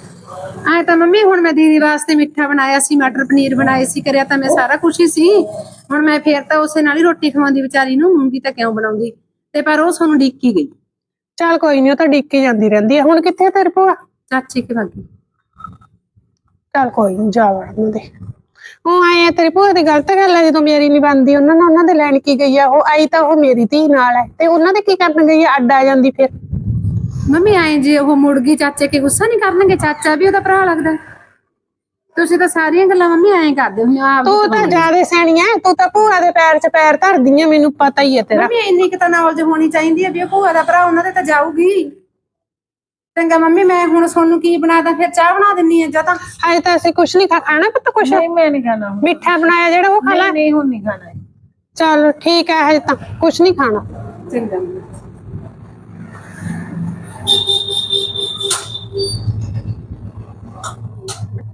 ਆਏ ਤਾਂ ਮੰਮੀ ਹੁਣ ਮੈਂ ਦੀਦੀ ਵਾਸਤੇ ਮਿੱਠਾ ਬਣਾਇਆ ਸੀ ਮਟਰ ਪਨੀਰ ਬਣਾਏ ਸੀ ਕਰਿਆ ਤਾਂ ਮੈਂ ਸਾਰਾ ਕੁਛ ਹੀ ਸੀ। ਹੁਣ ਮੈਂ ਫੇਰ ਤਾਂ ਉਸੇ ਨਾਲ ਹੀ ਰੋਟੀ ਖਵਾਉਂਦੀ ਵਿਚਾਰੀ ਨੂੰ ਮੂੰਗੀ ਤਾਂ ਕਿਉਂ ਬਣਾਉਂਦੀ? ਤੇ ਪਰ ਉਹ ਸਾਨੂੰ ਡਿੱਕੀ ਗਈ। ਚੱਲ ਕੋਈ ਨਹੀਂ ਉਹ ਤਾਂ ਡਿੱਕੀ ਜਾਂਦੀ ਰਹਿੰਦੀ ਐ। ਹੁਣ ਕਿੱਥੇ ਤੇਰੇ ਭੂਆ? ਚਾਚੇ ਕੇ ਭੱਗ ਚੱਲ ਕੋਈ ਨਹੀਂ ਜਾ ਵੜਨ ਦੇ। ਉਹ ਆਏ ਆ, ਤੇਰੀ ਭੂਆ ਦੀ ਗਲਤ ਗੱਲ ਹੈ ਜਦੋਂ ਮੇਰੀ ਨਹੀਂ ਬਣਦੀ ਉਹਨਾਂ ਨਾਲ ਉਹਨਾਂ ਦੇ ਲੈਣ ਕੀ ਗਈ ਆ? ਉਹ ਆਈ ਤਾਂ ਉਹ ਮੇਰੀ ਧੀ ਨਾਲ ਹੈ ਤੇ ਉਹਨਾਂ ਦੇ ਕੀ ਕਰਨ ਗਈ ਆ? ਅੱਡ ਆ ਜਾਂਦੀ ਫਿਰ। ਮੰਮੀ ਆਏ ਜੇ ਉਹ ਮੁੜ ਗਈ ਚਾਚੇ ਕੇ ਗੁੱਸਾ ਨਹੀਂ ਕਰਨਗੇ? ਚਾਚਾ ਵੀ ਉਹਦਾ ਭਰਾ ਲੱਗਦਾ। ਤੁਸੀਂ ਤਾਂ ਸਾਰੀਆਂ ਗੱਲਾਂ ਮੰਮੀ ਐਂ ਕਰਦੇ ਹੋ ਆਪ ਤੂੰ ਤਾਂ ਜ਼ਿਆਦਾ ਸਿਆਣੀ ਐ ਤੂੰ ਤਾਂ ਭੂਆ ਦੇ ਪੈਰ 'ਚ ਪੈਰ ਧਰਦੀ ਐ ਮੈਨੂੰ ਪਤਾ ਹੀ ਐ ਤੇਰਾ। ਮੰਮੀ ਇੰਨੀ ਕੁ ਤਾਂ ਨੌਲੇਜ ਹੋਣੀ ਚਾਹੀਦੀ ਹੈ ਵੀ ਉਹ ਭੂਆ ਦਾ ਭਰਾ ਉਹਨਾਂ ਦੇ ਤਾਂ ਜਾਊਗੀ। ਚੰਗਾ ਮੰਮੀ ਮੈਂ ਹੁਣ ਤੁਹਾਨੂੰ ਕੀ ਬਣਾਦਾ ਫਿਰ ਚਾਹ ਬਣਾ ਦਿੰਨੀ ਆ ਜਾਂ ਤਾਂ ਹਜੇ ਤਾਂ ਅਸੀਂ ਕੁਛ ਨਹੀਂ ਖਾ ਖਾਣਾ ਪੁੱਤ ਕੁਛ? ਨਹੀਂ ਮੈਂ ਨਹੀਂ ਖਾਣਾ ਹੁਣ। ਮਿੱਠਾ ਬਣਾਇਆ ਜਿਹੜਾ ਉਹ ਖਾ ਲੈ। ਨਹੀਂ ਨਹੀਂ ਹੁਣ ਨਹੀਂ ਖਾਣਾ। ਚੱਲ ਠੀਕ ਹੈ ਹਜੇ ਤਾਂ ਕੁਛ ਨਹੀਂ ਖਾਣਾ। ਚੰਗਾ।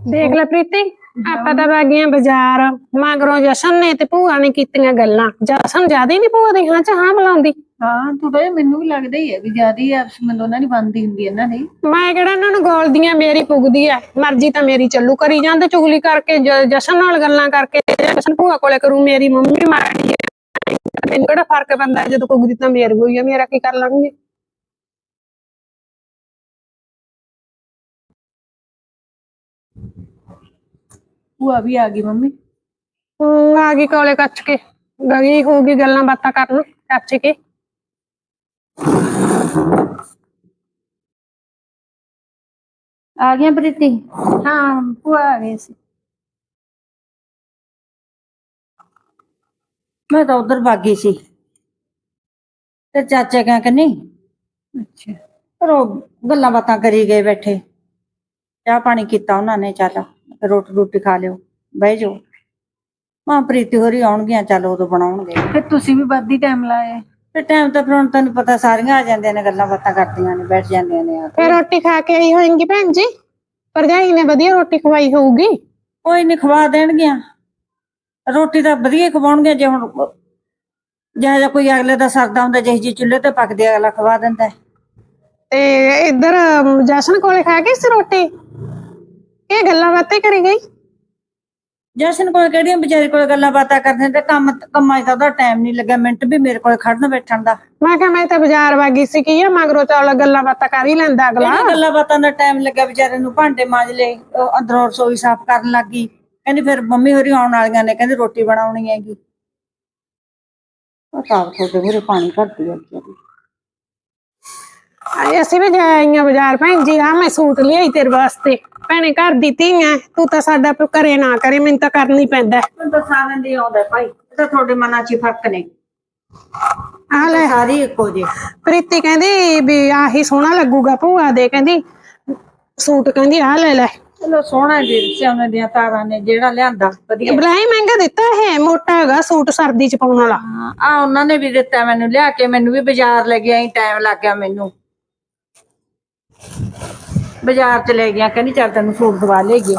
ਦੇਖ ਲੈ ਪ੍ਰੀਤੀ ਆਪਾਂ ਤਾਂ ਬਾਗੀਆਂ ਬਾਜ਼ਾਰ। ਮਗਰੋਂ ਜਸ਼ਨ ਨੇ ਤੇ ਭੂਆ ਨੇ ਕੀਤੀਆਂ ਗੱਲਾਂ। ਜਸ਼ਨ ਜ਼ਿਆਦਾ ਨਹੀਂ ਭੂਆ ਦੀ ਹਾਂ ਚ ਹਾਂ ਬੁਲਾਉਂਦੀ। ਹਾਂ ਥੋੜਾ ਜਿਹਾ ਮੈਨੂੰ ਵੀ ਲੱਗਦਾ ਹੀ ਹੈ ਵੀ ਜਿਆਦੀ ਆਪਸ ਵਿੱਚ ਦੋਨਾਂ ਦੀ ਬਣਦੀ ਹੁੰਦੀ ਹੈ ਇਹਨਾਂ ਦੀ ਮੈਂ ਕਿਹੜਾ ਇਹਨਾਂ ਨੂੰ ਗੋਲਦੀਆਂ ਮੇਰੀ ਪੁੱਗਦੀ ਐ ਮਰਜ਼ੀ ਤਾਂ ਮੇਰੀ ਚੱਲੂ ਕਰੀ ਜਾਂਦੇ ਚੁਗਲੀ ਕਰਕੇ ਜ- ਜਸ਼ਨ ਨਾਲ ਗੱਲਾਂ ਕਰਕੇ ਜਸ਼ਨ ਭੂਆ ਕੋਲੇ ਕਰੂ ਮੇਰੀ ਮੰਮੀ ਮਾੜੀ ਐ ਮੈਨੂੰ ਕਿਹੜਾ ਫ਼ਰਕ ਪੈਂਦਾ ਜਦੋਂ ਪੁੱਗਦੀ ਤਾਂ ਮੇਰ ਹੋਈ ਐ ਮੇਰਾ ਕੀ ਕਰ ਲਾਂਗੇ? ਭੂਆ ਵੀ ਆ ਗਈ ਮੰਮੀ। ਹਮ, ਆ ਗਈ ਕੋਲੇ ਕੱਚ ਕੇ। ਗਈ ਹੋਊਗੀ ਗੱਲਾਂ ਬਾਤਾਂ ਕਰਨ ਕੱਚ ਕੇ। ਆ ਗਿਆ ਪ੍ਰੀਤੀ? ਹਾਂ ਭੂਆ ਆ ਗਈ ਸੀ। ਮੈਂ ਤਾਂ ਉਧਰ ਭਾਗੀ ਸੀ। ਤੇ ਚਾਚੇ ਕਹਿ ਕਿ ਨਹੀਂ? ਅੱਛਾ। ਪਰ ਉਹ ਗੱਲਾਂ ਬਾਤਾਂ ਕਰੀ ਗਏ ਬੈਠੇ। ਚਾਹ ਪਾਣੀ ਕੀਤਾ ਉਹਨਾਂ ਨੇ ਚੱਲ ਰੋਟੀ ਰੋਟੀ ਖਾ ਲਿਓ ਬਹਿ ਜਾਓ। ਮਾਂ ਪ੍ਰੀਤੀ ਹੋਰੀ ਆਉਣਗੀਆਂ ਚੱਲ ਉਦੋਂ ਬਣਾਉਣਗੇ। ਫਿਰ ਤੁਸੀਂ ਵੀ ਵੱਧ ਹੀ ਟਾਈਮ ਲਾਇਆ। ਤੇ ਟਾਈਮ ਤਾਂ ਫਿਰ ਹੁਣ ਤੈਨੂੰ ਪਤਾ ਸਾਰੀਆਂ ਆ ਜਾਂਦੀਆਂ ਨੇ ਗੱਲਾਂ ਬਾਤਾਂ ਕਰਦੀਆਂ ਨੇ ਬੈਠ ਜਾਂਦੀਆਂ ਨੇ ਆ ਕੇ। ਫਿਰ ਰੋਟੀ ਖਾ ਕੇ ਆਈ ਹੋਏਗੀ ਭੈਣ ਜੀ। ਭਰਜਾਈ ਨੇ ਵਧੀਆ ਰੋਟੀ ਖਵਾਈ ਹੋਊਗੀ। ਕੋਈ ਨਹੀਂ ਖਵਾ ਦੇਣਗੀਆਂ। ਰੋਟੀ ਤਾਂ ਵਧੀਆ ਹੀ ਖਵਾਉਣਗੀਆਂ ਜੇ ਹੁਣ ਜਿਹੋ ਜਿਹਾ ਕੋਈ ਅਗਲੇ ਦਾ ਸਰਦਾ ਹੁੰਦਾ ਜਿਹੀ ਜੀ ਚੁੱਲ੍ਹੇ ਤੇ ਪੱਕਦੀ ਅਗਲਾ ਖਵਾ ਦਿੰਦਾ ਹੈ। ਤੇ ਇੱਧਰ ਅਮ, ਜਸ਼ਨ ਕੋਲੇ ਖਾ ਗਈ ਸੀ ਰੋਟੀ? ਇਹ ਗੱਲਾਂ ਬਾਤਾਂ ਕਰੀ ਗਈ। ਜਸ਼ਨ ਕੋਲ ਕਿਹੜੀਆਂ ਵਿਚਾਰੀ ਕੋਲ ਗੱਲਾਂ ਬਾਤਾਂ ਕਰਦੇ ਨੇ ਤੇ ਕੰਮ ਕੰਮਾਂ 'ਚ ਤਾਂ ਉਹਦਾ ਟਾਈਮ ਨਹੀਂ ਲੱਗਾ ਮਿੰਟ ਵੀ ਮੇਰੇ ਕੋਲ ਖੜਨ ਬੈਠਣ ਦਾ। ਮੈਂ ਕਿਹਾ ਮੈਂ ਤਾਂ ਬਾਜ਼ਾਰ ਵਾਗੀ ਸੀ ਕੀ ਆ ਮਗਰੋਂ ਚੱਲ ਗੱਲਾਂ ਬਾਤਾਂ ਕਰ ਹੀ ਲੈਂਦਾ ਅਗਲਾ। ਕਿਹੜੀਆਂ ਗੱਲਾਂ ਬਾਤਾਂ ਦਾ ਟਾਈਮ ਲੱਗਾ ਵਿਚਾਰੇ ਨੂੰ ਭਾਂਡੇ ਮਾਂਜ ਲਏ ਉਹ ਅੰਦਰੋਂ ਰਸੋਈ ਸਾਫ਼ ਕਰਨ ਲੱਗੀ। ਕਹਿੰਦੀ ਫਿਰ ਮੰਮੀ ਹੋਰੀ ਆਉਣ ਵਾਲੀਆਂ ਨੇ ਕਹਿੰਦੀ ਰੋਟੀ ਬਣਾਉਣੀ ਹੈਗੀ। ਤਾਂ ਤੁਹਾਡੇ ਮੂਰੇ ਪਾਣੀ ਭਰਦੀ ਆ। ਵਿਚਾਰੀ। ਆਏ ਅਸੀਂ ਵੀ ਜਾ ਆਈਆਂ ਬਾਜ਼ਾਰ। ਭੈਣ ਜੀ ਆ ਮੈਂ ਸੂਟ ਲਿਆਈ ਤੇਰੇ ਵਾਸਤੇ। ਭੈਣੇ ਘਰ ਦੀ ਧੀ ਐ। ਤੂੰ ਤਾਂ ਸਾਡਾ ਪ- ਕਰੇ ਨਾ ਕਰੇ ਮੈਨੂੰ ਤਾਂ ਕਰਨਾ ਪੈਂਦਾ। ਹੈ। ਮੈਨੂੰ ਤਾਂ ਸਾਰਿਆਂ ਦੇ ਆਉਂਦਾ ਭਾਈ। ਇਹ ਤਾਂ ਤੁਹਾਡੇ ਮਨਾਂ 'ਚ ਹੀ ਫ਼ਰਕ ਨੇ। ਆ ਲੈ। ਸਾਰੀ ਇੱਕੋ ਜੇ ਪ੍ਰੀਤੀ ਕਹਿੰਦੀ ਵੀ ਆਹੀ ਸੋਹਣਾ ਲੱਗੂਗਾ ਭੂਆ ਦੇ। ਕਹਿੰਦੀ ਸੂਟ ਕਹਿੰਦੀ ਆ ਲੈ ਲੈ। ਚਲੋ ਸੋਹਣਾ ਜੀ ਸਿਆਉਣੇ ਦੀਆਂ ਤਾਰਾਂ ਨੇ ਜਿਹੜਾ ਲਿਆਂਦਾ ਵਧੀਆ। ਬਲਾਈ ਮਹਿੰਗਾ ਦਿੱਤਾ ਹੈ ਮੋਟਾ ਹੈਗਾ ਸੂਟ ਸਰਦੀ ਚ ਪਾਉਣ ਵਾਲਾ। ਆ ਉਹਨਾਂ ਨੇ ਵੀ ਦਿੱਤਾ ਮੈਨੂੰ। ਲਿਆ ਕੇ ਮੈਨੂੰ ਵੀ ਬਾਜ਼ਾਰ ਲੈ ਗਿਆ ਟਾਈਮ ਲੱਗ ਗਿਆ ਮੈਨੂੰ। ਬਾਜ਼ਾਰ ਚ ਲੈ ਗਿਆ ਕਹਿੰਦੀ ਚੱਲ ਤੈਨੂੰ ਸੂਟ ਦਵਾ ਲੇਗੀ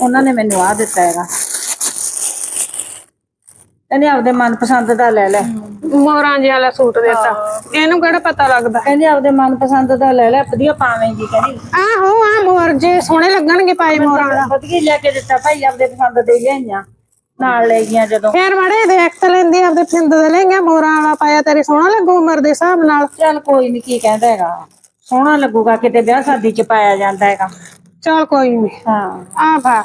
ਉਹਨਾਂ ਨੇ ਮੈਨੂੰ ਆ ਦਿੱਤਾ ਹੈਗਾ। ਕਹਿੰਦੀ ਆਪਦੇ ਮਨਪਸੰਦ ਦਾ ਲੈ ਲੈ। ਮੋਰਾਂ ਜਿਹੇ ਵਾਲਾ ਸੂਟ ਦਿੱਤਾ। ਇਹਨੂੰ ਕਿਹੜਾ ਪਤਾ ਲੱਗਦਾ? ਕਹਿੰਦੀ ਆਪਦੇ ਮਨਪਸੰਦ ਦਾ ਲੈ ਲੈ ਵਧੀਆ ਪਾਵੇਂਗੀ ਕਹਿੰਦੀ। ਆਹੋ ਆ ਮੋਰ ਜੇ ਸੋਹਣੇ ਲੱਗਣਗੇ ਪਾਏ ਮੋਰਾਂ ਵਾਲਾ। ਵਧੀਆ ਲੈ ਕੇ ਦਿੱਤਾ ਭਾਈ ਆਪਦੇ ਪਸੰਦ ਦੇ ਲਿਆਈਆਂ ਨਾਲ ਲੈ ਗਈਆਂ ਜਦੋਂ। ਫੇਰ ਮੜੇ ਦੇਖ ਤਾਂ ਲੈਂਦੀ ਆਪਦੇ ਪਸੰਦ ਦੇ ਲਹਿੰਗਾ ਮੋਰਾਂ ਵਾਲਾ ਪਾਇਆ ਤੇਰੇ ਸੋਹਣਾ ਲੱਗੂ ਉਮਰ ਦੇ ਹਿਸਾਬ ਨਾਲ। ਚੱਲ ਕੋਈ ਨਹੀਂ ਕੀ ਕਹਿੰਦਾ ਹੈਗਾ। ਸੋਹਣਾ ਲੱਗੂਗਾ ਕਿਤੇ ਵਿਆਹ ਸ਼ਾਦੀ ਚ ਪਾਇਆ ਜਾਂਦਾ ਹੈਗਾ। ਚਲ ਕੋਈ ਨਹੀਂ ਹਾਂ। ਆ ਭਾ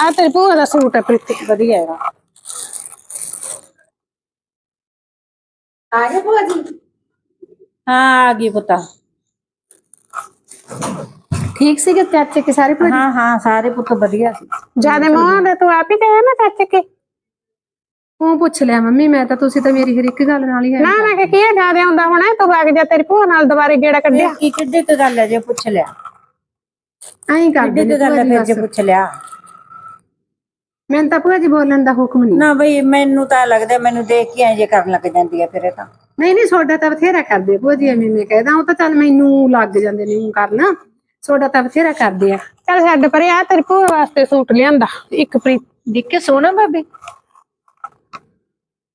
ਆ ਤੇਰੀ ਭੂਆ ਦਾ ਸੂਟ ਹੈ ਪ੍ਰੀਤੀ ਵਧੀਆ ਹੈਗਾ। ਆ ਗਏ ਭੂਆ ਜੀ? ਹਾਂ ਆ ਗਈ ਪੁੱਤਾ। ਠੀਕ ਸੀਗੇ ਚਾਚੇ ਕੇ ਸਾਰੇ ਭੂਆ ਜੀ? ਹਾਂ ਹਾਂ ਸਾਰੇ ਪੁੱਤ ਵਧੀਆ ਸੀ। ਜਿਆਦੇ ਮੋਹਾਂ ਦੇ ਤੂੰ ਆਪ ਹੀ ਕਹਿਆ ਨਾ ਚਾਚੇ ਕੇ ਤੂੰ ਪੁੱਛ ਲਿਆ ਮੰਮੀ ਮੈਂ ਤਾਂ ਤੁਸੀਂ ਤਾਂ ਮੇਰੀ ਹਰ ਇੱਕ ਗੱਲ ਨਾਲ ਹੀ ਹੈ ਨਾ ਮੈਂ ਕਿ ਕੀ ਜਿਆਦੇ ਆਉਂਦਾ ਹੋਣਾ ਤੂੰ ਵਗ ਜਾ ਤੇਰੀ ਭੂਆ ਨਾਲ ਦੁਬਾਰੇ ਗੇੜਾ ਕੱਢਿਆ। ਕੀ ਕਿੱਡੇ ਕੁ ਗੱਲ ਹੈ ਜੇ ਪੁੱਛ ਲਿਆ। ਐਂ ਕਰਦੇ ਕਿੱਡੇ ਨੇ ਕੁ ਗੱਲ ਭੂਆ ਹੈ ਜੀ ਫਿਰ ਜੇ ਬਸ। ਪੁੱਛ ਲਿਆ। ਮੈਨੂੰ ਤਾਂ ਭੂਆ ਜੀ ਬੋਲਣ ਦਾ ਹੁਕਮ ਨਹੀਂ। ਨਾ ਬਈ ਮੈਨੂੰ ਤਾਂ ਲੱਗਦਾ ਮੈਨੂੰ ਦੇਖ ਕੇ ਐਂ ਜੇ ਕਰਨ ਲੱਗ ਜਾਂਦੀ ਹੈ ਫਿਰ ਇਹ ਤਾਂ। ਨਹੀਂ ਨਹੀਂ ਤੁਹਾਡਾ ਤਾਂ ਬਥੇਰਾ ਕਰਦੇ ਆ ਭੂਆ ਜੀ ਐਵੇਂ ਮੈਂ ਕਹਿਦਾ ਉਹ ਤਾਂ ਚੱਲ ਮੈਨੂੰ ਲੱਗ ਜਾਂਦੇ ਨੇ ਉਹ ਕਰਨ। ਤੁਹਾਡਾ ਤਾਂ ਬਥੇਰਾ ਕਰਦੇ ਆ। ਚੱਲ ਛੱਡ ਪਰੇ ਆ ਤੇਰੀ ਭੂਆ ਵਾਸਤੇ ਸੂਟ ਲਿਆਂਦਾ ਇੱਕ ਪ੍ਰੀਤ। ਦੇਖ ਕੇ ਸੋਹਣਾ ਭਾਬੀ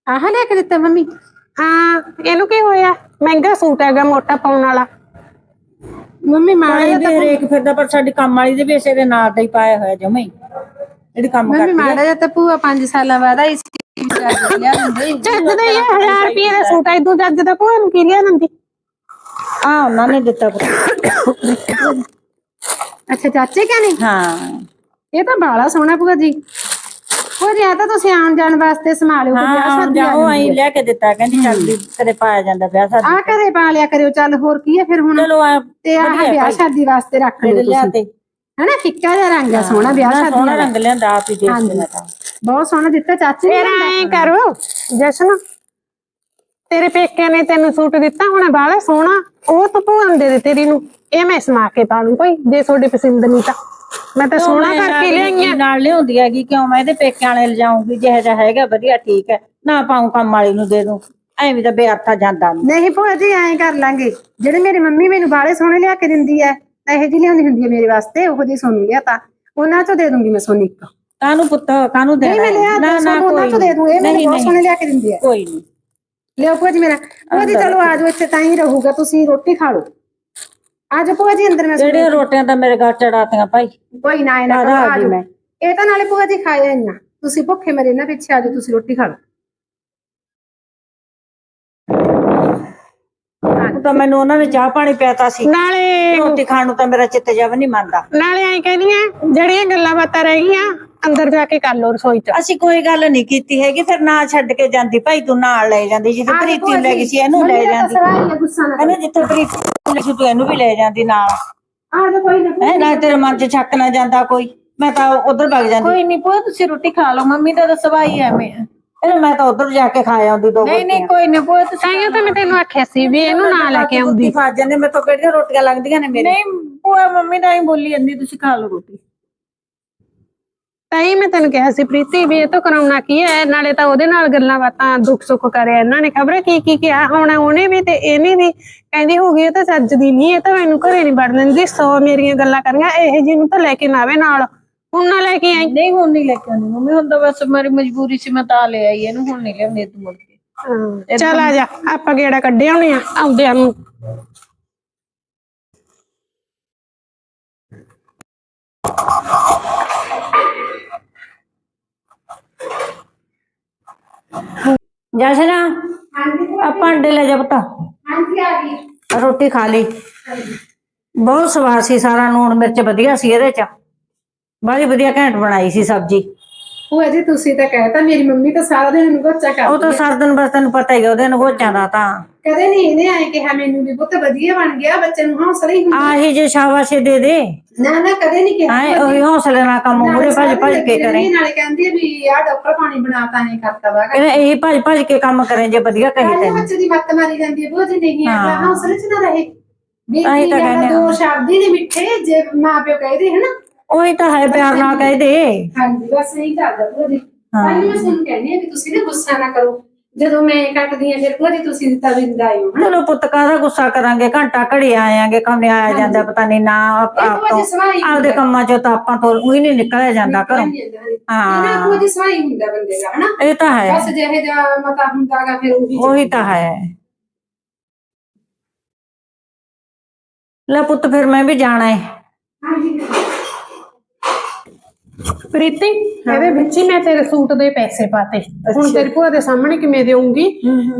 ਆਹ ਲੈ ਕੇ ਦਿੱਤਾ ਮੰਮੀ? ਹਾਂ ਇਹਨੂੰ ਕੀ ਹੋਇਆ? ਮਹਿੰਗਾ ਸੂਟ ਹੈਗਾ ਮੋਟਾ ਪਾਉਣ ਵਾਲਾ। ਮੰਮੀ ਮਾੜਾ ਦੇ ਰੇਕ ਫਿਰਦਾ ਪਰ ਸਾਡੀ ਕੰਮ ਵਾਲੀ ਦੇ ਵੀ ਇਸੇ ਦੇ ਨਾਲ ਦਾ ਹੀ ਪਾਇਆ ਹੋਇਆ ਜਮਾ ਜਿਹੜੀ ਕੰਮ ਮੰਮੀ ਕਰਦੀ ਮਾੜਾ ਜਿਹਾ ਤਾਂ ਭੂਆ 5 ਸਾਲਾਂ ਬਾਅਦ ਆਈ ਸੀ। ਵਿਚਾਰ ਲਿਆ ਦਿੰਦੇ ਜੱਜ ਦਾ ਇਹ 1000 ਰੁਪਏ ਦਾ ਸੂਟ ਹੈ ਇਦੋਂ ਜੱਜ ਦਾ ਭੂਆ ਨੂੰ ਕੀ ਲਿਆ ਦਿੰਦੀ ਆ ਉਹਨਾਂ ਨੇ ਦਿੱਤਾ ਅੱਛਾ ਚਾਚੇ ਕਾ ਨਹੀਂ ਹਾਂ। ਇਹ ਤਾਂ ਬਾਲਾ ਸੋਹਣਾ ਭੂਆ ਜੀ। ਭੂਆ ਜੀ ਆ ਤਾਂ ਤੁਸੀਂ ਆਉਣ ਜਾਣ ਵਾਸਤੇ ਸੰਭਾਲਿਓ ਕੋਈ ਵਿਆਹ ਹਾਂ ਸ਼ਾਦੀ ਜਾਂ ਉਹ ਆਈ ਲੈ ਕੇ ਦਿੱਤਾ ਕਹਿੰਦੀ ਚੱਲ ਵੀ ਕਦੇ ਪਾਇਆ ਜਾਂਦਾ ਵਿਆਹ ਸਾਡੀ ਆ ਘਰੇ ਪਾ ਲਿਆ ਕਰਿਓ ਚੱਲ ਹੋਰ ਕੀ ਹੈ ਫਿਰ ਹੁਣ? ਚਲੋ ਆ ਤੇ ਆਹ ਵਿਆਹ ਸ਼ਾਦੀ ਵਾਸਤੇ ਰੱਖ ਲਿਓ ਲਿਆ ਤੁਸੀਂ। ਤੇ। ਹਨਾ ਫਿੱਕਾ ਜਿਹਾ ਰੰਗ ਆ ਸੋਹਣਾ ਵਿਆਹ ਸ਼ਾਦੀ ਸੋਹਣਾ ਰੰਗ ਲਿਆਂਦਾ ਆਪ ਹੀ ਦੇਖ ਕੇ ਮੈਂ ਤਾਂ। ਬਹੁਤ ਸੋਹਣਾ ਦਿੱਤਾ ਚਾਚੇ ਨੇ ਫੇਰ ਐਂ ਕਰੋ ਜਸ਼ਨ ਤੇਰੇ ਪੇਕਿਆਂ ਨੇ ਤੈਨੂੰ ਸੂਟ ਦਿੱਤਾ ਹੋਣਾ ਬਾਲਾ ਸੋਹਣਾ ਉਹ ਤੂੰ ਭੂਆ ਨੂੰ ਦੇ ਦੇ ਤੇਰੀ ਨੂੰ। ਇਹ ਮੈਂ ਸਮਾ ਕੇ ਪਾ ਲੂੰ ਭਾਈ ਜੇ ਤੁਹਾਡੇ ਪਸੰਦ ਨਹੀਂ ਤਾਂ। ਮੈਂ ਤਾਂ ਸੋਹਣਾ ਕਰਕੇ ਨਾਲ ਲਿਆਈਆਂ ਨਾਲ ਲਿਆਉਂਦੀ ਹੈਗੀ ਕਿਉਂ ਮੈਂ ਇਹਦੇ ਪੇਕਿਆਂ ਵਾਲੇ ਲਿਜਾਉਂਗੀ ਜਿਹੋ ਜਿਹਾ ਹੈਗਾ ਵਧੀਆ ਠੀਕ ਹੈ। ਨਾ ਪਾਉਂ ਕੰਮ ਵਾਲੀ ਨੂੰ ਦੇ ਦੂੰ ਐਵੇਂ ਤਾਂ ਬੇਅਰਥਾ ਜਾਂਦਾ ਨੀ। ਨਹੀਂ ਭੂਆ ਜੀ ਐਂ ਕਰ ਲਾਂਗੇ। ਜਿਹੜੇ ਮੇਰੀ ਮੰਮੀ ਮੈਨੂੰ ਬਾਲੇ ਸੋਹਣੇ ਲਿਆ ਕੇ ਦਿੰਦੀ ਐ ਇਹੋ ਜਿਹੀ ਲਿਆਉਂਦੀ ਹੁੰਦੀ ਹੈ ਮੇਰੇ ਵਾਸਤੇ ਉਹੋ ਜਿਹੀ ਸੋਨੂੰ ਲਿਆ ਤਾਂ। ਉਹਨਾਂ ਚੋਂ ਦੇ ਦੂੰਗੀ ਮੈਂ ਸੋਨੀ ਇੱਕ। ਕਾਹਨੂੰ ਪੁੱਤ ਕਾਹਨੂੰ ਦੇਣਾ ਨਹੀਂ ਮੈਂ ਲਿਆ ਨਾ ਤਾਂ ਸੋਨੂੰ ਉਹਨਾਂ ਚੋਂ ਦੇ ਦੂੰ ਇਹ ਮੈਨੂੰ ਬਹੁਤ ਸੋਹਣੇ ਲਿਆ ਕੇ ਦਿੰਦੀ ਐ ਕੋਈ ਨਹੀਂ। ਲਿਓ ਭੂਆ ਜੀ ਮੇਰਾ। ਜੀ ਚਲੋ ਆਜੋ ਇੱਥੇ ਤਾਂ ਹੀ ਰਹੂਗਾ ਤੁਸੀਂ ਰੋਟੀ ਖਾ ਲਓ। ਆਜੋ ਭੂਆ ਜੀ ਅੰਦਰ ਮੈਂ ਜਿਹੜੀਆਂ ਰੋਟੀਆਂ ਤਾਂ ਮੇਰੇ ਘਰ ਚੜਾਤੀਆਂ ਭਾਈ। ਕੋਈ ਨਾ ਇਹਨਾਂ ਦਾਦਾ ਆ ਮੈਂ। ਇਹ ਤਾਂ ਨਾਲੇ ਭੂਆ ਜੀ ਖਾਇਆ ਇੰਨਾ ਤੁਸੀਂ ਭੁੱਖੇ ਮਰੇ ਨਾ ਪਿੱਛੇ ਆਜੋ ਤੁਸੀਂ ਰੋਟੀ ਖਾ ਲਓ। ਤਾਂ ਮੈਨੂੰ ਉਹਨਾਂ ਨੇ ਚਾਹ ਪਾਣੀ ਪਿਆਤਾ ਸੀ। ਨਾਲੇ ਰੋਟੀ ਖਾਣ ਨੂੰ ਤਾਂ ਮੇਰਾ ਚਿੱਤ ਜਵ ਨਹੀਂ ਮੰਨਦਾ। ਨਾਲੇ ਐਂ ਕਹਿੰਦੀਆਂ ਜਿਹੜੀਆਂ ਗੱਲਾਂ ਬਾਤਾਂ ਰਹਿ ਗਈਆਂ ਅੰਦਰ ਜਾ ਕੇ ਕਰ ਲੋ ਰਸੋਈ ਚ। ਅਸੀਂ ਕੋਈ ਗੱਲ ਨਹੀਂ ਕੀਤੀ ਹੈਗੀ ਫਿਰ ਨਾ ਛੱਡ ਕੇ ਜਾਂਦੀ। ਭਾਈ ਤੂੰ ਨਾਲ ਲੈ ਜਾਂਦੀ ਜਿੱਥੇ ਪ੍ਰੀਤੀ ਲੈ ਗਈ ਸੀ ਇਹਨੂੰ ਲੈ ਜਾਂਦੀ। ਸਰਾਈ ਗੁੱਸਾ ਨਾ ਕਹਿੰਦੇ ਜਿੱਥੇ ਪ੍ਰੀਤੀ ਨੂੰ ਲੈ ਗਈ ਸੀ ਤੂੰ ਇਹਨੂੰ ਵੀ ਲੈ ਜਾਂਦੀ ਨਾਲ। ਆਜੋ ਕੋਈ ਨਾ ਹੈ ਨਾ ਤੇਰੇ ਮਨ 'ਚ ਛੱਕ ਨਾ ਜਾਂਦਾ ਕੋਈ। ਮੈਂ ਤਾਂ ਉਧਰ ਵਗ ਜਾਂਦੀ। ਕੋਈ ਨਹੀਂ ਪੋ ਤੁਸੀਂ ਰੋਟੀ ਖਾ ਲਓ ਮੰਮੀ ਦਾ ਤਾਂ ਸਵਾਈ ਐਵੇਂ ਆ। ਫਿਰ ਮੈਂ ਤਾਂ ਉਧਰ ਜਾ ਕੇ ਖਾ ਆਉਂਦੀ ਦੋ ਨਹੀਂ ਨਹੀਂ ਕੋਈ ਨਹੀਂ ਪੋ ਤੁਸੀਂ ਤਾਈਓ ਤਾਂ ਮੈਂ ਤੈਨੂੰ ਆਖਿਆ ਸੀ ਵੀ ਇਹਨੂੰ ਨਾ ਲੈ ਕੇ ਆਉਂਦੀ। ਫਸ ਜਾਂਦੇ ਮੇਰੇ ਤੋਂ ਕਿਹੜੀਆਂ ਰੋਟੀਆਂ ਲੱਗਦੀਆਂ ਨੇ ਮੇਰੇ ਨਹੀਂ ਪੋਆ ਮੰਮੀ ਤਾਂ ਹੀ ਬੋਲੀ ਜਾਂਦੀ ਤੁਸੀਂ ਖਾ ਲਓ ਰੋਟੀ। ਤਾਈ ਮੈਂ ਤੈਨੂੰ ਕਿਹਾ ਸੀ ਪ੍ਰੀਤੀ ਵੀ ਇਹ ਤੋਂ ਕਰਾਉਣਾ ਕੀ ਹੈ? ਨਾਲੇ ਤਾਂ ਉਹਦੇ ਨਾਲ ਗੱਲਾਂ ਬਾਤਾਂ ਦੁੱਖ ਸੁੱਖ ਕਰਿਆ। ਇਹਨਾਂ ਨੇ ਖਬਰੇ ਕੀ ਕੀ ਕਿਹਾ? ਹੋਣਾ ਉਹਨੇ ਵੀ ਤੇ ਇਹਨੇ ਵੀ ਕਹਿੰਦੀ ਹੋ ਗਈ ਇਹ ਤਾਂ ਚੱਜ ਦੀ ਨਹੀਂ ਇਹ ਤਾਂ ਮੈਨੂੰ ਘਰੇ ਨਹੀਂ ਵੜਨ ਦਿੰਦੀ ਸੌ ਮੇਰੀਆਂ ਗੱਲਾਂ ਕਰੀਆਂ ਇਹ ਜੀ ਨੂੰ ਤਾਂ ਲੈ ਕੇ ਨਾ ਆਵੇ ਨਾਲ। ਹੁਣ ਨਾ ਲੈ ਕੇ ਆਈ। ਨਹੀਂ ਹੁਣ ਨਹੀਂ ਲੈ ਕੇ ਆਉਂਦੀ ਮੰਮੀ ਹੁਣ ਤਾਂ ਬਸ ਮੇਰੀ ਮਜਬੂਰੀ ਸੀ ਮੈਂ ਤਾਂ ਲੈ ਆਈ ਇਹਨੂੰ ਹੁਣ ਨਹੀਂ ਲਿਆਉਂਦੀ ਤੂੰ ਮੁੜ ਕੇ। ਚੱਲ ਆ ਜਾ ਆਪਾਂ ਗੇੜਾ ਕੱਢੇ ਆਉਣੇ ਆ ਆਉਂਦਿਆਂ ਨੂੰ। ਜਸ਼ਨਾ ਆ ਭਾਂਡੇ ਲੈ ਜਾ ਪੁੱਤ। ਹਾਂਜੀ ਆ ਗਈ। ਰੋਟੀ ਖਾ ਲਈ। ਬਹੁਤ ਸਵਾਦ ਸੀ ਸਾਰਾ ਨੂਣ ਮਿਰਚ ਵਧੀਆ ਸੀ ਇਹਦੇ ਚ। ਬੜੀ ਵਧੀਆ ਘੈਂਟ ਬਣਾਈ ਸੀ ਸਬਜੀ। ਭੂਆ ਜੀ ਤੁਸੀਂ ਤਾਂ ਕਹਿਤਾ ਮੇਰੀ ਮੰਮੀ ਤਾਂ ਸਾਰਾ ਦਿਨ ਨੂੰ ਗੋਚਾ ਉਹ ਕਰਦੀ ਤਾਂ ਹੈ ਸਾਰਾ ਦਿਨ ਬਸ ਤੈਨੂੰ ਪਤਾ ਹੀ ਉਹਦੇ ਨਗੋਚਾਂ ਦਾ ਤਾਂ। ਕਦੇ ਨਹੀਂ ਇਹਨੇ ਆਏ ਕਿਹਾ ਮੈਨੂੰ ਵੀ ਪੁੱਤ ਵਧੀਆ ਬਣ ਗਿਆ ਬੱਚੇ ਨੂੰ ਹੌਸਲਾ ਹੀ ਹੁੰਦਾ। ਆਹੀ ਜੇ ਸ਼ਾਬਾਸ਼ੀ ਦੇ ਦੇ। ਨਾ ਨਾ ਕਦੇ ਨਹੀਂ ਕਿਹਾ ਆਏ ਉਹੀ ਹੌਸਲੇ ਨਾਲ ਕੰਮ ਮੂਰੇ ਭੱਜ ਭੱਜ ਕੇ ਕਰੇ। ਨਾਲੇ ਕਹਿੰਦੀ ਆ ਵੀ ਆਹ ਡਾਕਟਰ ਪਾਣੀ ਬਣਾਤਾ ਨਹੀਂ ਕਰਤਾ ਵਾ। ਕਹਿੰਦੇ ਇਹੀ ਭੱਜ ਭੱਜ ਕੇ ਕੰਮ ਕਰੇ ਜੇ ਵਧੀਆ ਕਹੇ ਕਹਿੰਦੇ ਤੈਨੂੰ। ਬੱਚੇ ਦੀ ਮੱਤ ਮਾਰੀ ਜਾਂਦੀ ਹੈ ਬਹੁਤ ਜੀ ਨਹੀਂ ਹਾਂ। ਅਗਲਾ ਹੌਸਲੇ ਚ ਨਾ ਰਹੇ। ਵੀ ਆਹੀ ਤਾਂ ਕੀ ਗੱਲ ਆ, ਕਹਿੰਦੇ ਆ। ਦੋ ਸ਼ਬਦ ਹੀ ਨੇ ਮਿੱਠੇ ਜੇ ਮਾਂ ਪਿਓ ਕਹਿੰਦੇ ਹਨਾ? ਉਹੀ ਤਾਂ ਹੈ ਪਿਆਰ ਨਾਲ ਕਹਿ ਦੇ। ਹਾਂਜੀ ਬਸ ਇਹੀ ਕਰਦਾ ਭੂਆ ਜੀ ਹਾਂ। ਹਾਂ ਮੈਂ ਤੁਹਾਨੂੰ ਕਹਿੰਦੀ ਆ ਵੀ ਤੁਸੀਂ ਨਾ ਗੁੱਸਾ ਨਾ ਕਰੋ। ਜਦੋਂ ਮੈਂ ਕੱਟਦੀ ਆ ਫਿਰ ਭੂਆ ਜੀ ਤੁਸੀਂ ਦਿੱਤਾ ਵਿੰਦਾ ਆਇਓ ਹਨਾ ਚਲੋ ਪੁੱਤ ਕਾਹਦਾ ਗੁੱਸਾ ਕਰਾਂਗੇ? ਘੰਟਾ ਘੜੀ ਆਇਆਂਗੇ ਕੰਮੇ ਆਇਆ ਜਾਂਦਾ ਪਤਾ ਨਹੀਂ ਨਾ ਆਪ ਇਹ ਆਪ ਭੂਆ ਤੋਂ ਜੀ ਸਵਾਈ ਆਪਦੇ ਕੰਮਾਂ ਚੋਂ ਤਾਂ ਆਪਾਂ ਤੋਂ ਉਹੀ ਨਹੀਂ ਨਿਕਲਿਆ ਜਾਂਦਾ ਘਰੋਂ। ਹਾਂ। ਹਾਂ ਭੂਆ ਜੀ ਸਵਾਈ ਹੁੰਦਾ ਬੰਦੇ ਦਾ ਹਨਾ? ਇਹ ਤਾਂ ਹੈ। ਬਸ ਜਿਹੇ ਜਿਹਾ ਮਤਾ ਹੁੰਦਾਗਾ ਫਿਰ ਉਹੀ ਉਹੀ ਤਾਂ ਹੈ। ਲੈ ਪੁੱਤ ਫਿਰ ਮੈਂ ਵੀ ਜਾਣਾ ਹੈ। ਹਾਂਜੀ। ਪ੍ਰੀਤੀ ਇਹਦੇ ਵਿੱਚ ਹੀ ਮੈਂ ਤੇਰੇ ਸੂਟ ਦੇ ਪੈਸੇ ਪਾਤੇ। ਹੁਣ ਤੇਰੀ ਭੂਆ ਦੇ ਸਾਹਮਣੇ ਕਿਵੇਂ ਦੇਉਂਗੀ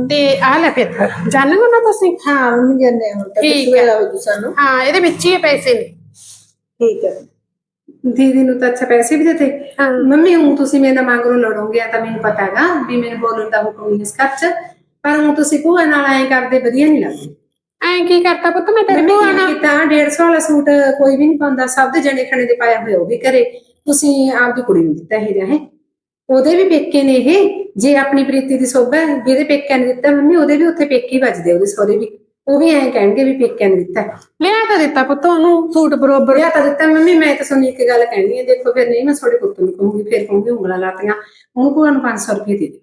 ਤੇ ਆ ਲੈ ਫਿਰ ਜਾਣੋ ਨਾ ਤੁਸੀਂ? ਹਾਂ ਮੰਮੀ ਜਾਂਦੇ ਹੁਣ ਤਾਂ ਠੀਕ ਹੋ। ਜੂ ਸਾਨੂੰ। ਹਾਂ ਇਹਦੇ ਵਿੱਚ ਹੀ ਇਹ ਪੈਸੇ ਨੇ। ਠੀਕ ਹੈ। ਦੀਦੀ ਨੂੰ ਤਾਂ ਅੱਛਾ ਪੈਸੇ ਵੀ ਦਿੱਤੇ। ਹਾਂ। ਮੰਮੀ ਹੁਣ ਤੁਸੀਂ ਮੇਰੇ ਨਾਲ ਮੰਗਰੋਂ ਲੜੋਗੇ ਆ ਤਾਂ ਮੈਨੂੰ ਪਤਾ ਹੈਗਾ ਵੀ ਮੈਨੂੰ ਬੋਲਣ ਦਾ ਹੁਕਮ ਨਹੀਂ ਇਸ ਘਰ 'ਚ। ਪਰ ਹੁਣ ਤੁਸੀਂ ਭੂਆ ਨਾਲ ਐਂ ਕਰਦੇ ਵਧੀਆ ਨਹੀਂ ਲੱਗਦੇ। ਐਂ ਕੀ ਕਰਤਾ ਪੁੱਤ ਮੈਂ ਤੇਰੀ ਭੂਆ ਨਾਲ? ਕੀਤਾ? 150 ਵਾਲਾ ਸੂਟ ਕੋਈ ਵੀ ਨਹੀਂ ਪਾਉਂਦਾ ਸਭ ਦੇ ਜਣੇ ਖਣੇ ਦੇ ਪਾਇਆ ਹੋਇਆ ਉਹ ਵੀ ਘਰੇ। ਤੁਸੀਂ ਆਪਦੀ ਕੁੜੀ ਨੂੰ ਦਿੱਤਾ ਇਹ ਹੈ? ਉਹਦੇ ਵੀ ਪੇਕੇ ਨੇ ਇਹ ਜੇ ਆਪਣੀ ਪ੍ਰੀਤੀ ਦੀ ਸੋਭਾ ਹੈ ਵੀ ਇਹਦੇ ਪੇਕਿਆਂ ਨੇ ਦਿੱਤਾ ਮੰਮੀ ਉਹਦੇ ਵੀ ਉੱਥੇ ਪੇਕੇ ਹੀ ਵੱਜਦੇ ਉਹਦੇ ਸਹੁਰੇ ਵੀ। ਉਹ ਵੀ ਐਂ ਕਹਿਣਗੇ ਵੀ ਪੇਕਿਆਂ ਨੇ ਦਿੱਤਾ। ਲਿਆ ਤਾਂ ਦਿੱਤਾ ਪੁੱਤ ਉਹਨੂੰ ਸੂਟ ਬਰੋਬਰ। ਲਿਆ ਤਾਂ ਦਿੱਤਾ ਮੰਮੀ ਮੈਂ ਤਾਂ ਤੁਹਾਨੂੰ ਇੱਕ ਗੱਲ ਕਹਿਣੀ ਹੈ ਦੇਖੋ ਫਿਰ ਨਹੀਂ ਮੈਂ ਤੁਹਾਡੇ ਪੁੱਤ ਨੂੰ ਕਹੂੰਗੀ ਫਿਰ ਕਹੂੰਗੀ ਉਂਗਲਾਂ ਲਾਤੀਆਂ ਉਹਨੂੰ ਭੂਆ ਨੂੰ 500 ਰੁਪਏ ਦੇ ਦਿਓ।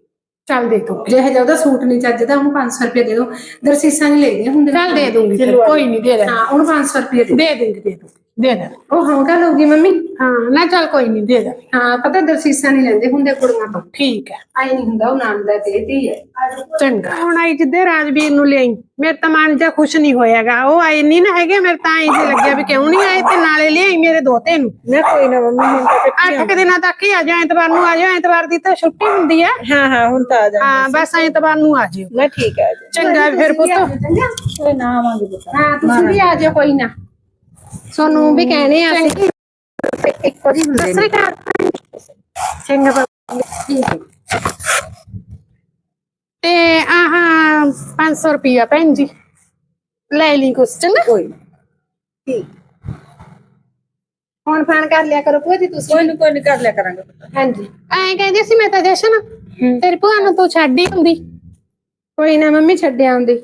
ਚੱਲ ਦੇ ਤੂੰ ਜੇ ਹਜੇ ਉਹਦਾ ਸੂਟ ਨਹੀਂ ਚੱਜਦਾ ਉਹਨੂੰ 500 ਰੁਪਏ ਦੇ ਦਿਓ। ਦਰਸੀਸਾਂ ਨਹੀਂ ਲੈਦੀਆਂ ਹੁੰਦੇ ਚੱਲ ਦੇ ਦੂੰਗੀ ਫਿਰ, ਕੋਈ ਨਹੀਂ ਦੇ ਦੇ। ਹਾਂ ਉਹਨੂੰ 500 ਰੁਪਏ ਦੇ ਦੇ ਦੂੰਗੀ ਦੇ ਦੂੰਗੀ। ਦੇ ਦੇ। ਉਹ ਹੌਂਕਾ ਲਊਗੀ ਮੰਮੀ। ਹਾਂ ਨਾ ਚੱਲ ਕੋਈ ਨਹੀਂ ਦੇ ਦੇ। ਹਾਂ ਪਤਾ ਦਰਸੀਸਾਂ ਨਹੀਂ ਲੈਂਦੇ ਹੁੰਦੇ ਕੁੜੀਆਂ ਤੋਂ। ਠੀਕ ਹੈ। ਆਈ ਨਹੀਂ ਹੁੰਦਾ ਉਹ ਨਾਮ ਦਾ ਤੇ ਧੀ ਹੈ। ਚੰਗਾ। ਹੁਣ ਆਈ ਜਿੱਦੇ ਰਾਜਵੀਰ ਨੂੰ ਲਿਆਈ? ਮੇਰੇ ਤਾਂ ਮਨ ਜਾ ਖੁਸ਼ ਨਹੀਂ ਹੋਇਆਗਾ। ਉਹ ਆਏ ਨਹੀਂ ਨਾ ਹੈਗੇ ਮੇਰੇ ਤਾਂ ਜੇ ਲੱਗਿਆ ਵੀ ਕਿਉਂ ਨਹੀਂ ਆਏ ਤੇ ਨਾਲੇ ਲਿਆਈ ਮੇਰੇ ਦੋਤੇ ਨੂੰ। ਨਾ ਕੋਈ ਨਾ ਮੰਮੀ ਹੁਣ ਤਾਂ ਅੱਠ ਕੁ ਦਿਨਾਂ ਤੱਕ ਹੀ ਆ ਜਾ ਐਤਵਾਰ ਨੂੰ ਆ ਜਾ ਐਤਵਾਰ ਦੀ ਤਾਂ ਛੁੱਟੀ ਹੁੰਦੀ ਆ ਹਾਂ ਹਾਂ ਹੁਣ ਤਾਂ ਆ ਜਾ ਹਾਂ ਬਸ ਐਤਵਾਰ ਨੂੰ ਆ ਜਿਓ। ਨਾ ਠੀਕ ਹੈ ਚੰਗਾ ਫਿਰ ਪੁੱਤ। ਕੋਈ ਨਾ ਆਵਾਂਗੇ ਪੁੱਤ। ਹਾਂ ਤੁਸੀਂ ਵੀ ਆ ਜਾਓ ਕੋਈ ਨਾ। ਸੋਨੂੰ ਵੀ ਕਹਿਣੇ ਆ ਅਸੀਂ ਇੱਕੋ ਜਿਹੇ ਹੁੰਦੇ ਨੇ ਚੰਗਾ ਬਾਬਾ। ਤੇ ਆਹ 500 ਰੁਪਿਆ ਭੈਣ ਜੀ। ਲੈ ਲਈ ਕੁਛ ਚੰਗਾ ਕੋਈ ਠੀਕ। ਫੋਨ ਫਾਨ ਕਰ ਲਿਆ ਕਰੋ ਭੂਆ ਜੀ ਤੁਸੀਂ। ਕੋਈ ਨਾ ਕੋਈ ਨਾ ਕਰ ਲਿਆ ਕਰਾਂਗੇ। ਹਾਂਜੀ। ਐਂ ਕਹਿੰਦੀ ਸੀ ਮੈਂ ਤਾਂ ਜਸ਼ਨ ਤੇਰੀ ਭੂਆ ਨੂੰ ਤੂੰ ਛੱਡ ਹੀ ਹੁੰਦੀ ਕੋਈ ਨਾ ਮੰਮੀ ਛੱਡ ਆਉਂਦੀ।